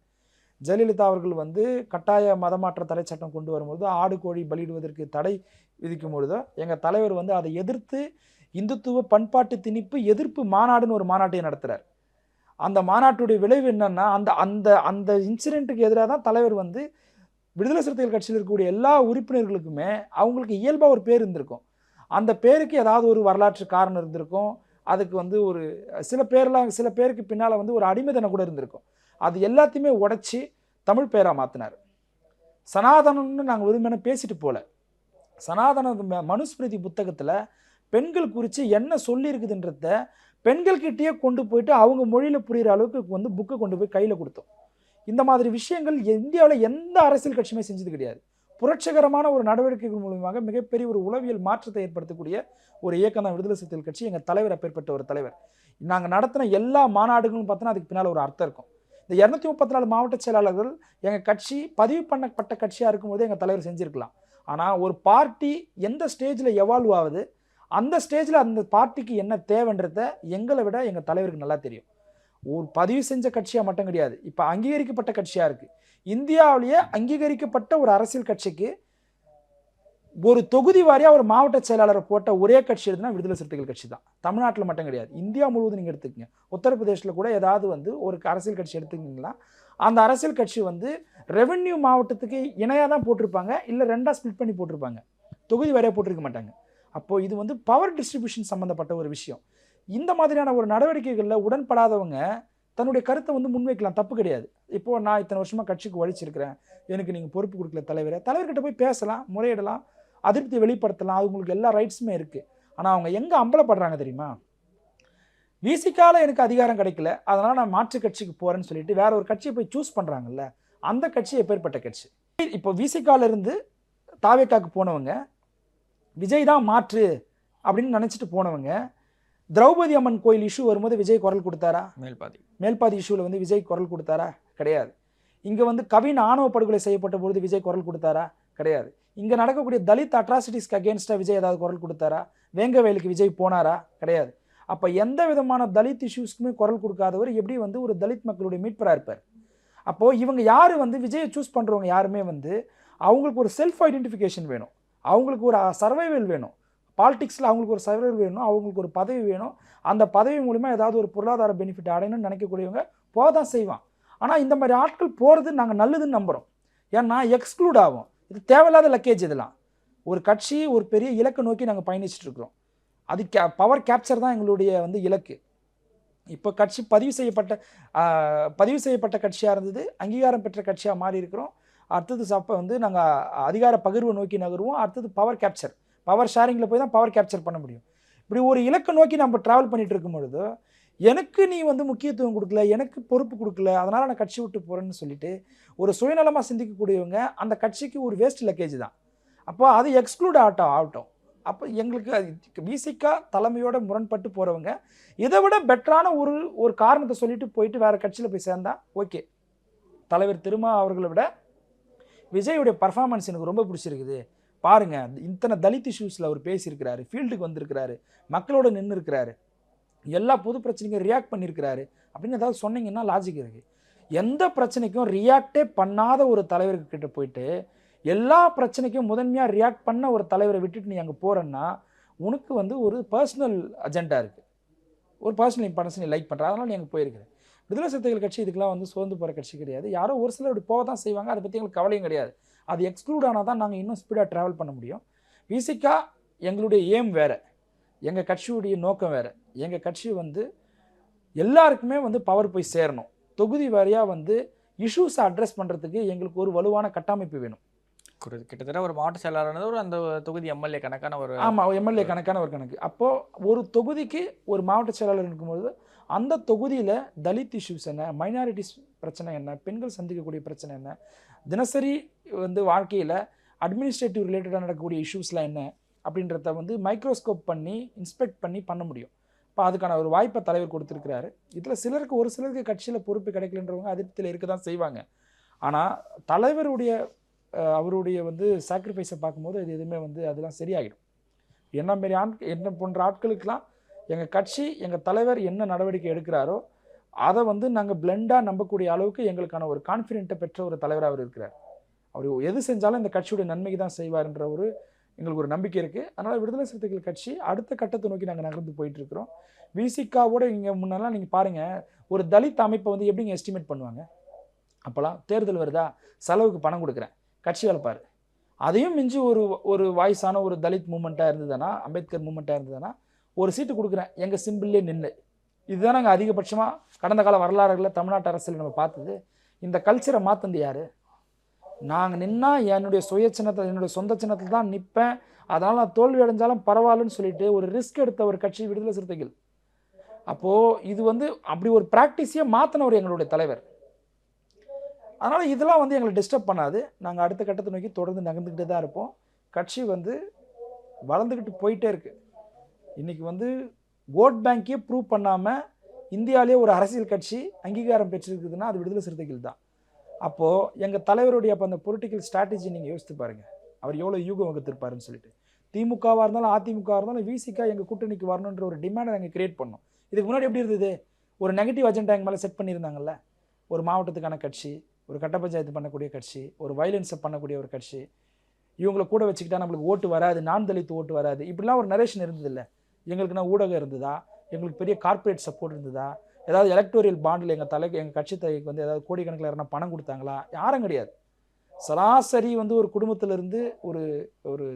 ஜெயலலிதா அவர்கள் வந்து கட்டாய மதமாற்ற தடை சட்டம் கொண்டு வரும்போது ஆடு கோழி பலியிடுவதற்கு தடை விதிக்கும் பொழுது எங்கள் தலைவர் வந்து அதை எதிர்த்து இந்துத்துவ பண்பாட்டு திணிப்பு எதிர்ப்பு மாநாடுன்னு ஒரு மாநாட்டையும் நடத்துகிறார் அந்த மாநாட்டுடைய விளைவு என்னன்னா அந்த அந்த அந்த இன்சிடென்ட்டுக்கு எதிராக தான் தலைவர் வந்து விடுதலை சிறுத்தைகள் கட்சியில் இருக்கக்கூடிய எல்லா உறுப்பினர்களுக்குமே அவங்களுக்கு இயல்பாக ஒரு பேர் இருந்திருக்கும். அந்த பேருக்கு ஏதாவது ஒரு வரலாற்று காரணம் இருந்திருக்கும். அதுக்கு வந்து ஒரு சில பேர்லாம் சில பேருக்கு பின்னால் வந்து ஒரு அடிமைதனம் கூட இருந்திருக்கும். அது எல்லாத்தையுமே உடைச்சி தமிழ் பேராக மாற்றினார் சனாதனம்னு நாங்கள் வெறுமனே பேசிட்டு போகல சனாதன ம- மனுஸ்மிருதி புத்தகத்தில் பெண்கள் குறித்து என்ன சொல்லியிருக்குதுன்றத பெண்கள்கிட்டயே கொண்டு போயிட்டு அவங்க மொழியில் புரிகிற அளவுக்கு வந்து புக்கை கொண்டு போய் கையில் கொடுத்தோம். இந்த மாதிரி விஷயங்கள் இந்தியாவில் எந்த அரசியல் கட்சியுமே செஞ்சது கிடையாது. புரட்சிகரமான ஒரு நடவடிக்கைகள் மூலமாக மிகப்பெரிய ஒரு உளவியல் மாற்றத்தை ஏற்படுத்தக்கூடிய ஒரு இயக்கம் தான் விடுதலை சிறுத்தைகள் கட்சி. எங்கள் தலைவர் அப்பேற்பட்ட ஒரு தலைவர். நாங்கள் நடத்தின எல்லா மாநாடுகளும் பார்த்தோன்னா அதுக்கு பின்னால் ஒரு அர்த்தம் இருக்கும். இந்த இரநூத்தி முப்பத்தி நாலு மாவட்ட செயலாளர்கள் எங்கள் கட்சி பதிவு பண்ணப்பட்ட கட்சியாக இருக்கும்போது எங்கள் தலைவர் செஞ்சுருக்கலாம். ஆனால் ஒரு பார்ட்டி எந்த ஸ்டேஜில் எவால்வ் ஆகுது அந்த ஸ்டேஜில் அந்த பார்ட்டிக்கு என்ன தேவைன்றத எங்களை விட எங்கள் தலைவருக்கு நல்லா தெரியும். ஒரு பதிவு செஞ்ச கட்சியாக மட்டும் கிடையாது. இப்போ அங்கீகரிக்கப்பட்ட கட்சியாக இருக்குது இந்தியாவிலேயே அங்கீகரிக்கப்பட்ட ஒரு அரசியல் கட்சிக்கு ஒரு தொகுதி வாரியாக ஒரு மாவட்ட செயலாளரை போட்ட ஒரே கட்சி எதுனா விடுதலை சிறுத்தைகள் கட்சி தான். தமிழ்நாட்டில் மட்டும் கிடையாது. இந்தியா முழுவதும் நீங்கள் எடுத்துக்கங்க. உத்தரப்பிரதேசில் கூட ஏதாவது வந்து ஒரு அரசியல் கட்சி எடுத்துக்கிங்களா? அந்த அரசியல் கட்சி வந்து ரெவென்யூ மாவட்டத்துக்கு இணையாக தான் போட்டிருப்பாங்க. இல்லை ரெண்டாக ஸ்ப்ளிட் பண்ணி போட்டிருப்பாங்க. தொகுதி வாரியாக போட்டிருக்க மாட்டாங்க. அப்போது இது வந்து பவர் டிஸ்ட்ரிபியூஷன் சம்மந்தப்பட்ட ஒரு விஷயம். இந்த மாதிரியான ஒரு நடவடிக்கைகளில் உடன்படாதவங்க தன்னுடைய கருத்தை வந்து முன்வைக்கலாம். தப்பு கிடையாது. இப்போ நான் இத்தனை வருஷமாக கட்சிக்கு ஒழிச்சிருக்கிறேன் எனக்கு நீங்கள் பொறுப்பு கொடுக்கல தலைவரை. தலைவர்கிட்ட போய் பேசலாம் முறையிடலாம் அதிருப்தியை வெளிப்படுத்தலாம். அவங்களுக்கு எல்லா ரைட்ஸுமே இருக்குது ஆனால் அவங்க எங்கே அம்பலப்படுறாங்க தெரியுமா? விசிக்கால எனக்கு அதிகாரம் கிடைக்கல. அதனால் நான் மாற்று கட்சிக்கு போகிறேன்னு சொல்லிட்டு வேற ஒரு கட்சியை போய் சூஸ் பண்ணுறாங்கல்ல அந்த கட்சி எப்பேற்பட்ட கட்சி? இப்போ விசிகால இருந்து தாவேக்காக்கு போனவங்க விஜய் தான் மாற்று அப்படின்னு நினச்சிட்டு போனவங்க திரௌபதி அம்மன் கோயில் இஷ்யூ வரும்போது விஜய் குரல் கொடுத்தாரா? மேல்பாதி. மேல்பாதி இஷ்யூவில் வந்து விஜய் குரல் கொடுத்தாரா? கிடையாது. இங்கே வந்து கவின் ஆணவ படுகொலை செய்யப்பட்ட பொழுது விஜய் குரல் கொடுத்தாரா? கிடையாது. இங்கே நடக்கக்கூடிய தலித் அட்ராசிட்டிஸ்க்கு அகேன்ஸ்டாக விஜய் ஏதாவது குரல் கொடுத்தாரா? வேங்கவேலுக்கு விஜய் போனாரா? கிடையாது. அப்போ எந்த விதமான தலித் இஷ்யூஸ்க்குமே குரல் கொடுக்காதவர் எப்படி வந்து ஒரு தலித் மக்களுடைய மீட்பராக இருப்பார்? அப்போது இவங்க யார் வந்து விஜயை சூஸ் பண்ணுறவங்க யாருமே வந்து அவங்களுக்கு ஒரு செல்ஃப் ஐடென்டிஃபிகேஷன் வேணும். அவங்களுக்கு ஒரு சர்வைவல் வேணும். பாலிடிக்ஸில் அவங்களுக்கு ஒரு சர்வைவல் வேணும் அவங்களுக்கு ஒரு பதவி வேணும். அந்த பதவி மூலிமா ஏதாவது ஒரு பொருளாதார பெனிஃபிட் அடையணும்னு நினைக்கக்கூடியவங்க போக தான் செய்வான். ஆனால் இந்த மாதிரி ஆட்கள் போகிறது நாங்கள் நல்லதுன்னு நம்புகிறோம் ஏன்னா எக்ஸ்க்ளூட் ஆகும். இது தேவையில்லாத லக்கேஜ் இதெல்லாம். ஒரு கட்சி ஒரு பெரிய இலக்கை நோக்கி நாங்கள் பயணிச்சிட்டுருக்குறோம் அது கே பவர் கேப்சர் தான் எங்களுடைய வந்து இலக்கு. இப்போ கட்சி பதிவு செய்யப்பட்ட பதிவு செய்யப்பட்ட கட்சியாக இருந்தது அங்கீகாரம் பெற்ற கட்சியாக மாறி இருக்கிறோம். அடுத்தது சப்ப வந்து நாங்கள் அதிகார பகிர்வை நோக்கி நகருவோம். அடுத்தது பவர் கேப்சர் பவர் ஷேரிங்கில் போய் தான் பவர் கேப்சர் பண்ண முடியும். இப்படி ஒரு இலக்கை நோக்கி நம்ம ட்ராவல் பண்ணிகிட்டு இருக்கும் பொழுது எனக்கு நீ வந்து முக்கியத்துவம் கொடுக்கல எனக்கு பொறுப்பு கொடுக்கல அதனால் நான் கட்சி விட்டு போகிறேன்னு சொல்லிட்டு ஒரு சுயநலமாக சிந்திக்கக்கூடியவங்க அந்த கட்சிக்கு ஒரு வேஸ்ட் லக்கேஜ் தான். அப்போ அது எக்ஸ்க்ளூட் ஆகட்டும் ஆகட்டும் அப்போ எங்களுக்கு அது விசிக்கா தலைமையோட முரண்பட்டு போகிறவங்க இதை விட பெட்டரான ஒரு ஒரு காரணத்தை சொல்லிட்டு போயிட்டு வேறு கட்சியில் போய் சேர்ந்தா ஓகே தலைவர் திருமா அவர்களை விட விஜயுடைய பர்ஃபார்மன்ஸ் எனக்கு ரொம்ப பிடிச்சிருக்குது. பாருங்க இத்தனை தலித் இஷ்யூஸில் அவர் பேசியிருக்கிறாரு ஃபீல்டுக்கு வந்திருக்கிறாரு மக்களோட நின்று இருக்கிறாரு எல்லா பொது பிரச்சனைக்கும் ரியாக்ட் பண்ணியிருக்கிறாரு அப்படின்னு ஏதாவது சொன்னீங்கன்னா லாஜிக் இருக்குது எந்த பிரச்சனைக்கும் ரியாக்டே பண்ணாத ஒரு தலைவர்கிட்ட போயிட்டு எல்லா பிரச்சனைக்கும் முதன்மையாக ரியாக்ட் பண்ண ஒரு தலைவரை விட்டுட்டு நீ அங்கே போகிறேன்னா உனக்கு வந்து ஒரு பர்சனல் அஜெண்டா இருக்குது ஒரு பர்சனல் இம்பார்ட்டன்ஸ் நீ லைக் பண்ணுற அதனால் நீ அங்கே போயிருக்கிறேன் விடுதலை சிறுத்தைகள் கட்சி இதுக்கெல்லாம் வந்து சோர்ந்து போகிற கட்சி கிடையாது. யாரோ ஒரு சிலர் போக தான் செய்வாங்க. அதை பற்றி எங்களுக்கு கவலையும் கிடையாது. அது எக்ஸ்க்ளூட் ஆனால் தான் நாங்கள் இன்னும் ஸ்பீடாக ட்ராவல் பண்ண முடியும். விசிக்கா எங்களுடைய ஏம் வேறு. எங்கள் கட்சியுடைய நோக்கம் வேறு. எங்கள் கட்சி வந்து எல்லாருக்குமே வந்து பவர் போய் சேரணும். தொகுதி வாரியாக வந்து இஷ்யூஸை அட்ரஸ் பண்ணுறதுக்கு எங்களுக்கு ஒரு வலுவான கட்டமைப்பு வேணும். கிட்டத்தட்ட ஒரு மாவட்ட செயலாளர் ஒரு அந்த தொகுதி எம்எல்ஏ கணக்கான ஒரு ஆமாம் எம்எல்ஏ கணக்கான ஒரு கணக்கு. அப்போது ஒரு தொகுதிக்கு ஒரு மாவட்ட செயலாளர் இருக்கும்போது அந்த தொகுதியில் தலித் இஷ்யூஸ் என்ன மைனாரிட்டிஸ் பிரச்சனை என்ன பெண்கள் சந்திக்கக்கூடிய பிரச்சனை என்ன தினசரி வந்து வாழ்க்கையில் அட்மினிஸ்ட்ரேட்டிவ் ரிலேட்டடாக நடக்கக்கூடிய இஷ்யூஸ்லாம் என்ன அப்படின்றத வந்து மைக்ரோஸ்கோப் பண்ணி இன்ஸ்பெக்ட் பண்ணி பண்ண முடியும். இப்போ அதுக்கான ஒரு வாய்ப்பை தலைவர் கொடுத்துருக்கிறாரு. இதில் சிலருக்கு ஒரு சிலருக்கு கட்சியில் பொறுப்பு கிடைக்கலன்றவங்க அதிருப்தியில் இருக்க தான் செய்வாங்க. ஆனால் தலைவருடைய அவருடைய வந்து சாக்ரிஃபைஸை பார்க்கும்போது அது எதுவுமே வந்து அதெல்லாம் சரியாகிடும் என்ன மாரி ஆண் என்ன போன்ற ஆட்களுக்கெல்லாம் எங்கள் கட்சி எங்கள் தலைவர் என்ன நடவடிக்கை எடுக்கிறாரோ அதை வந்து நாங்கள் பிளெண்டாக நம்பக்கூடிய அளவுக்கு எங்களுக்கான ஒரு கான்ஃபிடென்ட்டை பெற்ற ஒரு தலைவராக அவர் இருக்கிறார். அவர் எது செஞ்சாலும் இந்த கட்சியுடைய நன்மைக்கு தான் செய்வார்ன்ற ஒரு எங்களுக்கு ஒரு நம்பிக்கை இருக்குது அதனால் விடுதலை சிறுத்தைகள் கட்சி அடுத்த கட்டத்தை நோக்கி நாங்கள் நகர்ந்து போயிட்டுருக்குறோம். விசிகாவோட இங்கே முன்னெல்லாம் நீங்கள் பாருங்கள் ஒரு தலித் அமைப்பை வந்து எப்படிங்க எஸ்டிமேட் பண்ணுவாங்க? அப்போல்லாம் தேர்தல் வருதா? செலவுக்கு பணம் கொடுக்குறேன். கட்சி வளர்ப்பார் அதையும் மிஞ்சி ஒரு ஒரு வாய்ஸான ஒரு தலித் மூமெண்ட்டாக இருந்ததுன்னா அம்பேத்கர் மூமெண்ட்டாக இருந்ததுன்னா ஒரு சீட்டு கொடுக்குறேன். எங்கள் சிம்பிள்லே நின்று இதுதான் நாங்கள் அதிகபட்சமாக கடந்த கால வரலாறுகளில் தமிழ்நாட்டு அரசியல் நம்ம பார்த்தது. இந்த கல்ச்சரை மாத்தந்து யார்? நாங்கள் நின்னா என்னுடைய சுய சின்னத்தை என்னுடைய சொந்த சின்னத்தில் தான் நிற்பேன் அதனால் நான் தோல்வி அடைஞ்சாலும் பரவாயில்லன்னு சொல்லிட்டு ஒரு ரிஸ்க் எடுத்த ஒரு கட்சி விடுதலை சிறுத்தைகள். அப்போது இது வந்து அப்படி ஒரு ப்ராக்டிஸையே மாற்றினவர் எங்களுடைய தலைவர். அதனால் இதெல்லாம் வந்து எங்களை டிஸ்டர்ப் பண்ணாது. நாங்கள் அடுத்த கட்டத்தை நோக்கி தொடர்ந்து நகர்ந்துக்கிட்டே தான் இருப்போம். கட்சி வந்து வளர்ந்துக்கிட்டு போயிட்டே இருக்குது இன்றைக்கி வந்து ஓட் பேங்க்கே ப்ரூவ் பண்ணாமல் இந்தியாவிலே ஒரு அரசியல் கட்சி அங்கீகாரம் பெற்றிருக்குதுன்னா அது விடுதலை சிறுத்தைகள் தான். அப்போது எங்கள் தலைவருடைய அப்போ அந்த பொலிட்டிக்கல் ஸ்ட்ராட்டஜி நீங்கள் யோசித்து பாருங்கள் அவர் எவ்வளோ யூகம் வகுத்திருப்பாருன்னு சொல்லிட்டு. திமுகவாக இருந்தாலும் அதிமுகவாக இருந்தாலும் விசிகா எங்கள் கூட்டணிக்கு வரணுன்ற ஒரு டிமாண்டை நாங்கள் கிரியேட் பண்ணோம். இதுக்கு முன்னாடி எப்படி இருந்தது? ஒரு நெகட்டிவ் அஜெண்டா எங்கள் மேலே செட் பண்ணியிருந்தாங்கல்ல? ஒரு மாவட்டத்துக்கான கட்சி ஒரு கட்ட பஞ்சாயத்து பண்ணக்கூடிய கட்சி ஒரு வயலன்ஸை பண்ணக்கூடிய ஒரு கட்சி. இவங்கள கூட வச்சுக்கிட்டா நம்மளுக்கு ஓட்டு வராது நான் தலித்து ஓட்டு வராது. இப்படிலாம் ஒரு நரேஷன் இருந்ததில்ல. எங்களுக்குன்னா ஊடகம் இருந்ததா? எங்களுக்கு பெரிய கார்ப்பரேட் சப்போர்ட் இருந்ததா? ஏதாவது எலக்டோரியல் பாண்டில் எங்கள் தலைக்கு எங்கள் கட்சி தலைக்கு வந்து ஏதாவது கோடிக்கணக்கில் யாருன்னா பணம் கொடுத்தாங்களா? யாரும் கிடையாது. சராசரி வந்து ஒரு குடும்பத்திலிருந்து ஒரு ஒரு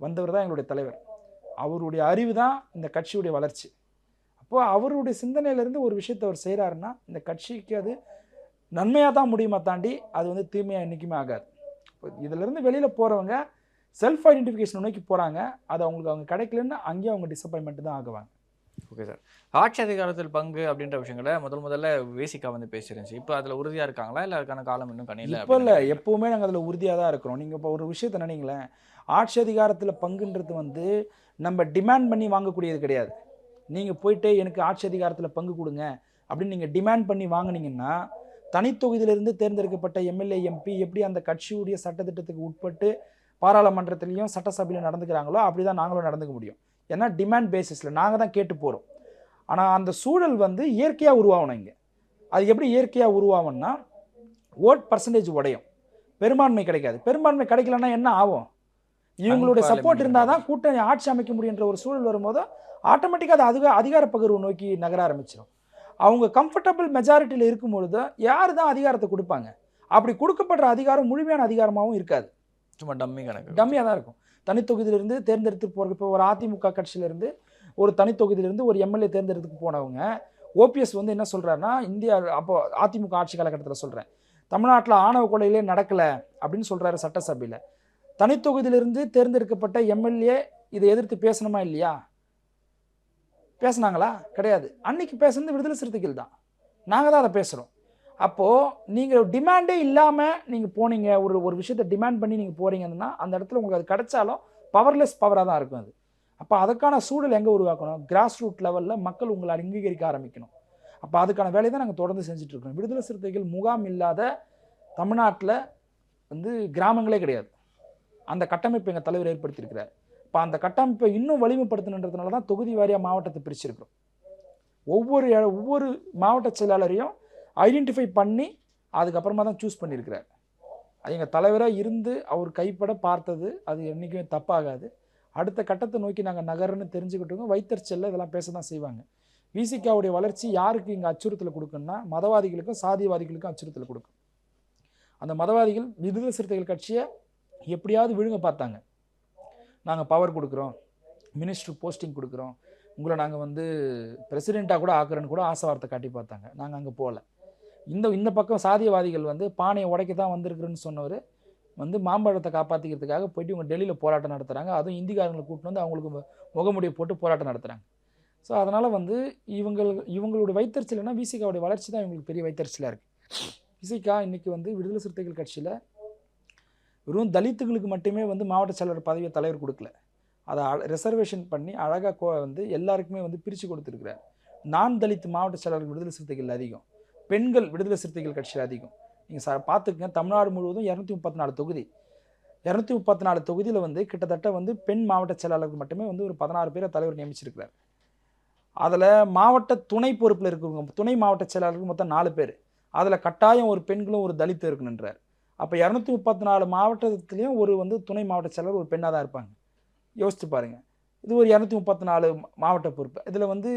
வந்தவர் தான் எங்களுடைய தலைவர். அவருடைய அறிவு தான் இந்த கட்சியுடைய வளர்ச்சி. அப்போ அவருடைய சிந்தனையிலேருந்து ஒரு விஷயத்தை அவர் செய்கிறாருன்னா இந்த கட்சிக்கு அது நன்மையாக தான் முடியுமா தாண்டி அது வந்து தீமையாக என்றைக்குமே ஆகாது. இப்போ இதிலிருந்து வெளியில் போகிறவங்க செல்ஃப் ஐடென்டிஃபிகேஷன் நோக்கி போகிறாங்க அது அவங்களுக்கு அவங்க கிடைக்கலன்னா அங்கேயே அவங்க டிசப்பாயின்மெண்ட் தான் ஆகுவாங்க. ஓகே சார் ஆட்சி அதிகாரத்தில் பங்கு அப்படின்ற விஷயங்களை முதல் முதல்ல வேசிக்கா வந்து பேசிருந்துச்சு இப்போ அதில் உறுதியாக இருக்காங்களா? இல்லை அதுக்கான காலம் இன்னும் கணியில இப்போ இல்லை. எப்போவுமே நாங்கள் அதில் உறுதியாக தான் இருக்கிறோம். நீங்கள் இப்போ ஒரு விஷயத்தை நினைங்களேன். ஆட்சி அதிகாரத்தில் பங்குன்றது வந்து நம்ம டிமாண்ட் பண்ணி வாங்கக்கூடியது கிடையாது. நீங்கள் போயிட்டு எனக்கு ஆட்சி அதிகாரத்தில் பங்கு கொடுங்க அப்படின்னு நீங்கள் டிமாண்ட் பண்ணி வாங்குனீங்கன்னா தனித்தொகுதியிலிருந்து தேர்ந்தெடுக்கப்பட்ட எம்எல்ஏ எம்பி எப்படி அந்த கட்சியுடைய சட்டத்திட்டத்துக்கு உட்பட்டு பாராளுமன்றத்திலையும் சட்டசபையிலும் நடந்துக்கிறாங்களோ அப்படி தான் நாங்களும் நடந்துக்க முடியும். ஏன்னா டிமாண்ட் பேசிஸில் நாங்கள் தான் கேட்டு போகிறோம் ஆனால் அந்த சூழல் வந்து இயற்கையாக உருவாகணும் இங்கே. அது எப்படி இயற்கையாக உருவாகும்னா ஓட் பர்சன்டேஜ் உடையும். பெரும்பான்மை கிடைக்காது. பெரும்பான்மை கிடைக்கலன்னா என்ன ஆகும்? இவங்களுடைய சப்போர்ட் இருந்தால் தான் கூட்டணி ஆட்சி அமைக்க முடியுன்ற ஒரு சூழல் வரும்போது ஆட்டோமேட்டிக்காக அது அதிக அதிகார பகிர்வு நோக்கி நகர ஆரம்பிச்சிடும் அவங்க கம்ஃபர்டபுள் மெஜாரிட்டியில் இருக்கும் பொழுது யார் தான் அதிகாரத்தை கொடுப்பாங்க? அப்படி கொடுக்கப்படுற அதிகாரம் முழுமையான அதிகாரமாகவும் இருக்காது. சும்மா டம்மி கணக்கு. டம்மியாக தான் இருக்கும். தனித்தொகுதியிலிருந்து தேர்ந்தெடுத்து போகிற இப்போ ஒரு அதிமுக கட்சியிலேருந்து ஒரு தனித்தொகுதியிலிருந்து ஒரு எம்எல்ஏ தேர்ந்தெடுத்து போனவங்க ஓபிஎஸ் வந்து என்ன சொல்கிறாருன்னா இந்தியா அப்போ அதிமுக ஆட்சி காலகட்டத்தில் சொல்கிறேன் தமிழ்நாட்டில் ஆணவ கொலையிலே நடக்கலை அப்படின்னு சொல்கிறாரு சட்டசபையில். தனித்தொகுதியிலிருந்து தேர்ந்தெடுக்கப்பட்ட எம்எல்ஏ இதை எதிர்த்து பேசணுமா இல்லையா? பேசுனாங்களா? கிடையாது. அன்னைக்கு பேசுனது விடுதலை சிறுத்தைகள் தான். நாங்கள் தான் அதை பேசுகிறோம் அப்போது நீங்கள் டிமாண்டே இல்லாமல் நீங்கள் போனீங்க ஒரு ஒரு விஷயத்தை டிமாண்ட் பண்ணி நீங்கள் போகிறீங்கன்னா அந்த இடத்துல உங்களுக்கு அது கிடைச்சாலும் பவர்லெஸ் பவராக தான் இருக்கும் அது. அப்போ அதுக்கான சூழல் எங்கே உருவாக்கணும்? கிராஸ் ரூட் லெவலில் மக்கள் உங்களை அங்கீகரிக்க ஆரம்பிக்கணும். அப்போ அதுக்கான வேலையை தான் நாங்கள் தொடர்ந்து செஞ்சுட்ருக்கோம் விடுதலை சிறுத்தைகள் முகாம் இல்லாத தமிழ்நாட்டில் வந்து கிராமங்களே கிடையாது. அந்த கட்டமைப்பு எங்கள் தலைவர் ஏற்படுத்தியிருக்கிறார். இப்போ அந்த கட்டமைப்பை இன்னும் வலிமைப்படுத்தணுன்றதுனால தான் தொகுதி வாரியாக மாவட்டத்தை பிரிச்சிருக்கிறோம். ஒவ்வொரு ஒவ்வொரு மாவட்ட செயலாளரையும் ஐடென்டிஃபை பண்ணி அதுக்கப்புறமா தான் சூஸ் பண்ணியிருக்கிறார். அது எங்கள் தலைவராக இருந்து அவர் கைப்பட பார்த்தது அது என்றைக்குமே தப்பாகாது. அடுத்த கட்டத்தை நோக்கி நாங்கள் நகரன்னு தெரிஞ்சுக்கிட்டோங்க வைத்தறிச்சலில் இதெல்லாம் பேச தான் செய்வாங்க. விசிகாவுடைய வளர்ச்சி யாருக்கு இங்கே அச்சுறுத்தல் கொடுக்குன்னா மதவாதிகளுக்கும் சாதிவாதிகளுக்கும் அச்சுறுத்தல் கொடுக்கும். அந்த மதவாதிகள் விடுதலை சிறுத்தைகள் கட்சியை எப்படியாவது விழுங்க பார்த்தாங்க. நாங்கள் பவர் கொடுக்குறோம் மினிஸ்டர் போஸ்டிங் கொடுக்குறோம். உங்களை நாங்கள் வந்து பிரசிடெண்ட்டாக கூட ஆக்குறேன்னு கூட ஆசை வார்த்தை காட்டி பார்த்தாங்க. நாங்கள் அங்கே போகல. இந்த இந்த பக்கம் சாதியவாதிகள் வந்து பானையை உடைக்க தான் வந்திருக்குறேன்னு சொன்னவர் வந்து மாம்பழத்தை காப்பாற்றிக்கிறதுக்காக போயிட்டு இவங்க டெல்லியில் போராட்டம் நடத்துகிறாங்க அதுவும் இந்திக்காரங்களை கூட்டிட்டு வந்து அவங்களுக்கு முகமுடியை போட்டு போராட்டம் நடத்துகிறாங்க ஸோ அதனால் வந்து இவங்கள் இவங்களுடைய வைத்தறிச்சல்னா விசிகாவுடைய வளர்ச்சி தான் இவங்களுக்கு பெரிய வைத்தறிச்சலாக இருக்குது விசிகா இன்றைக்கி வந்து விடுதலை சிறுத்தைகள் கட்சியில் வெறும் தலித்துகளுக்கு மட்டுமே வந்து மாவட்ட செயலர் பதவியை தலைவர் கொடுக்கல. அதை ரிசர்வேஷன் பண்ணி அழகாக கோ வந்து எல்லாருக்குமே வந்து பிரித்து கொடுத்துருக்கிறார். நான் தலித் மாவட்ட செயலர்கள் விடுதலை சிறுத்தைகள் அதிகம். பெண்கள் விடுதலை சிறுத்தைகள் கட்சியில் அதிகம். நீங்கள் சார் பார்த்துக்கங்க தமிழ்நாடு முழுவதும் இரநூத்தி முப்பத்தி நாலு தொகுதி. இரநூத்தி முப்பத்தி நாலு தொகுதியில் வந்து கிட்டத்தட்ட வந்து பெண் மாவட்ட செயலாளர்கள் மட்டுமே வந்து ஒரு பதினாறு பேரை தலைவர் நியமிச்சிருக்கிறார். அதில் மாவட்ட துணை பொறுப்பில் இருக்கிறவங்க துணை மாவட்ட செயலாளர்கள் மொத்தம் நாலு பேர். அதில் கட்டாயம் ஒரு பெண்களும் ஒரு தலித்து இருக்கணுன்றார் அப்போ இரநூத்தி முப்பத்தி நாலு மாவட்டத்துலேயும் ஒரு வந்து துணை மாவட்ட செயலர் ஒரு பெண்ணாக தான் இருப்பாங்க. யோசித்து பாருங்கள் இது ஒரு இரநூத்தி முப்பத்தி நாலு மாவட்ட பொறுப்பு. இதில் வந்து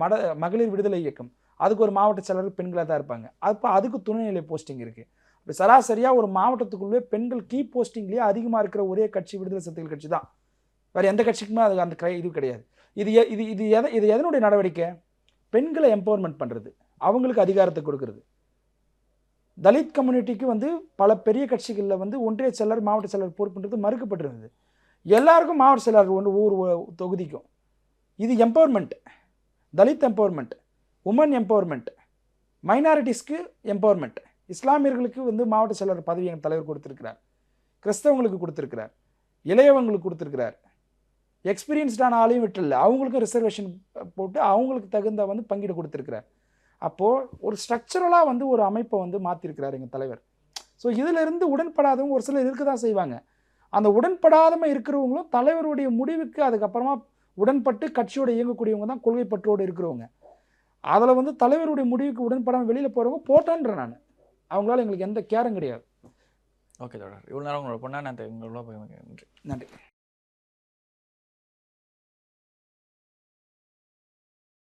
மட மகளிர் விடுதலை இயக்கம். அதுக்கு ஒரு மாவட்ட செயலர் பெண்களாக தான் இருப்பாங்க. அப்போ அதுக்கு துணைநிலை போஸ்டிங் இருக்குது இப்போ சராசரியாக ஒரு மாவட்டத்துக்குள்ளே பெண்கள் கீ போஸ்டிங்லேயே அதிகமாக இருக்கிற ஒரே கட்சி விடுதலை சிறுத்தைகள் கட்சி தான். வேறு எந்த கட்சிக்குமே அது அந்த இது கிடையாது. இது எ- இது இது எதை இது எதனுடைய நடவடிக்கை? பெண்களை எம்பவர்மெண்ட் பண்ணுறது அவங்களுக்கு அதிகாரத்தை கொடுக்கறது. தலித் கம்யூனிட்டிக்கு வந்து பல பெரிய கட்சிகளில் வந்து ஒன்றிய செயலர் மாவட்ட செயலர் பொறுப்புன்றது மறுக்கப்பட்டிருந்தது. எல்லாருக்கும் மாவட்ட செயலாளர் ஒன்று ஒவ்வொரு தொகுதிக்கும். இது empowerment Dalit empowerment women empowerment மைனாரிட்டிஸ்க்கு empowerment இஸ்லாமியர்களுக்கு வந்து மாவட்ட செயலர் பதவி எங்கள் தலைவர் கொடுத்துருக்கிறார். கிறிஸ்தவங்களுக்கு கொடுத்துருக்கிறார். இளையவங்களுக்கு கொடுத்துருக்கிறார். எக்ஸ்பீரியன்ஸ்டான ஆளையும் விட்டுல அவங்களுக்கும் ரிசர்வேஷன் போட்டு அவங்களுக்கு தகுந்த வந்து பங்கீடு கொடுத்துருக்கிறார். அப்போது ஒரு ஸ்ட்ரக்சரலாக வந்து ஒரு அமைப்பை வந்து மாற்றிருக்கிறார் எங்கள் தலைவர். ஸோ இதிலிருந்து உடன்படாதவங்க ஒரு சிலர் இருக்க தான் செய்வாங்க. அந்த உடன்படாதம இருக்கிறவங்களும் தலைவருடைய முடிவுக்கு அதுக்கப்புறமா உடன்பட்டு கட்சியோடு இயங்கக்கூடியவங்க தான் கொள்கை பற்றோடு இருக்கிறவங்க. அதில் வந்து தலைவருடைய முடிவுக்கு உடன்படாமல் வெளியில் போகிறவங்க போட்டேன்றேன் நான். அவங்களால எங்களுக்கு எந்த கேரும் கிடையாது. ஓகே தொடர் இவ்வளோ நேரம் உங்களோட பொண்ணா நான் உங்களோட போய் நன்றி. நன்றி.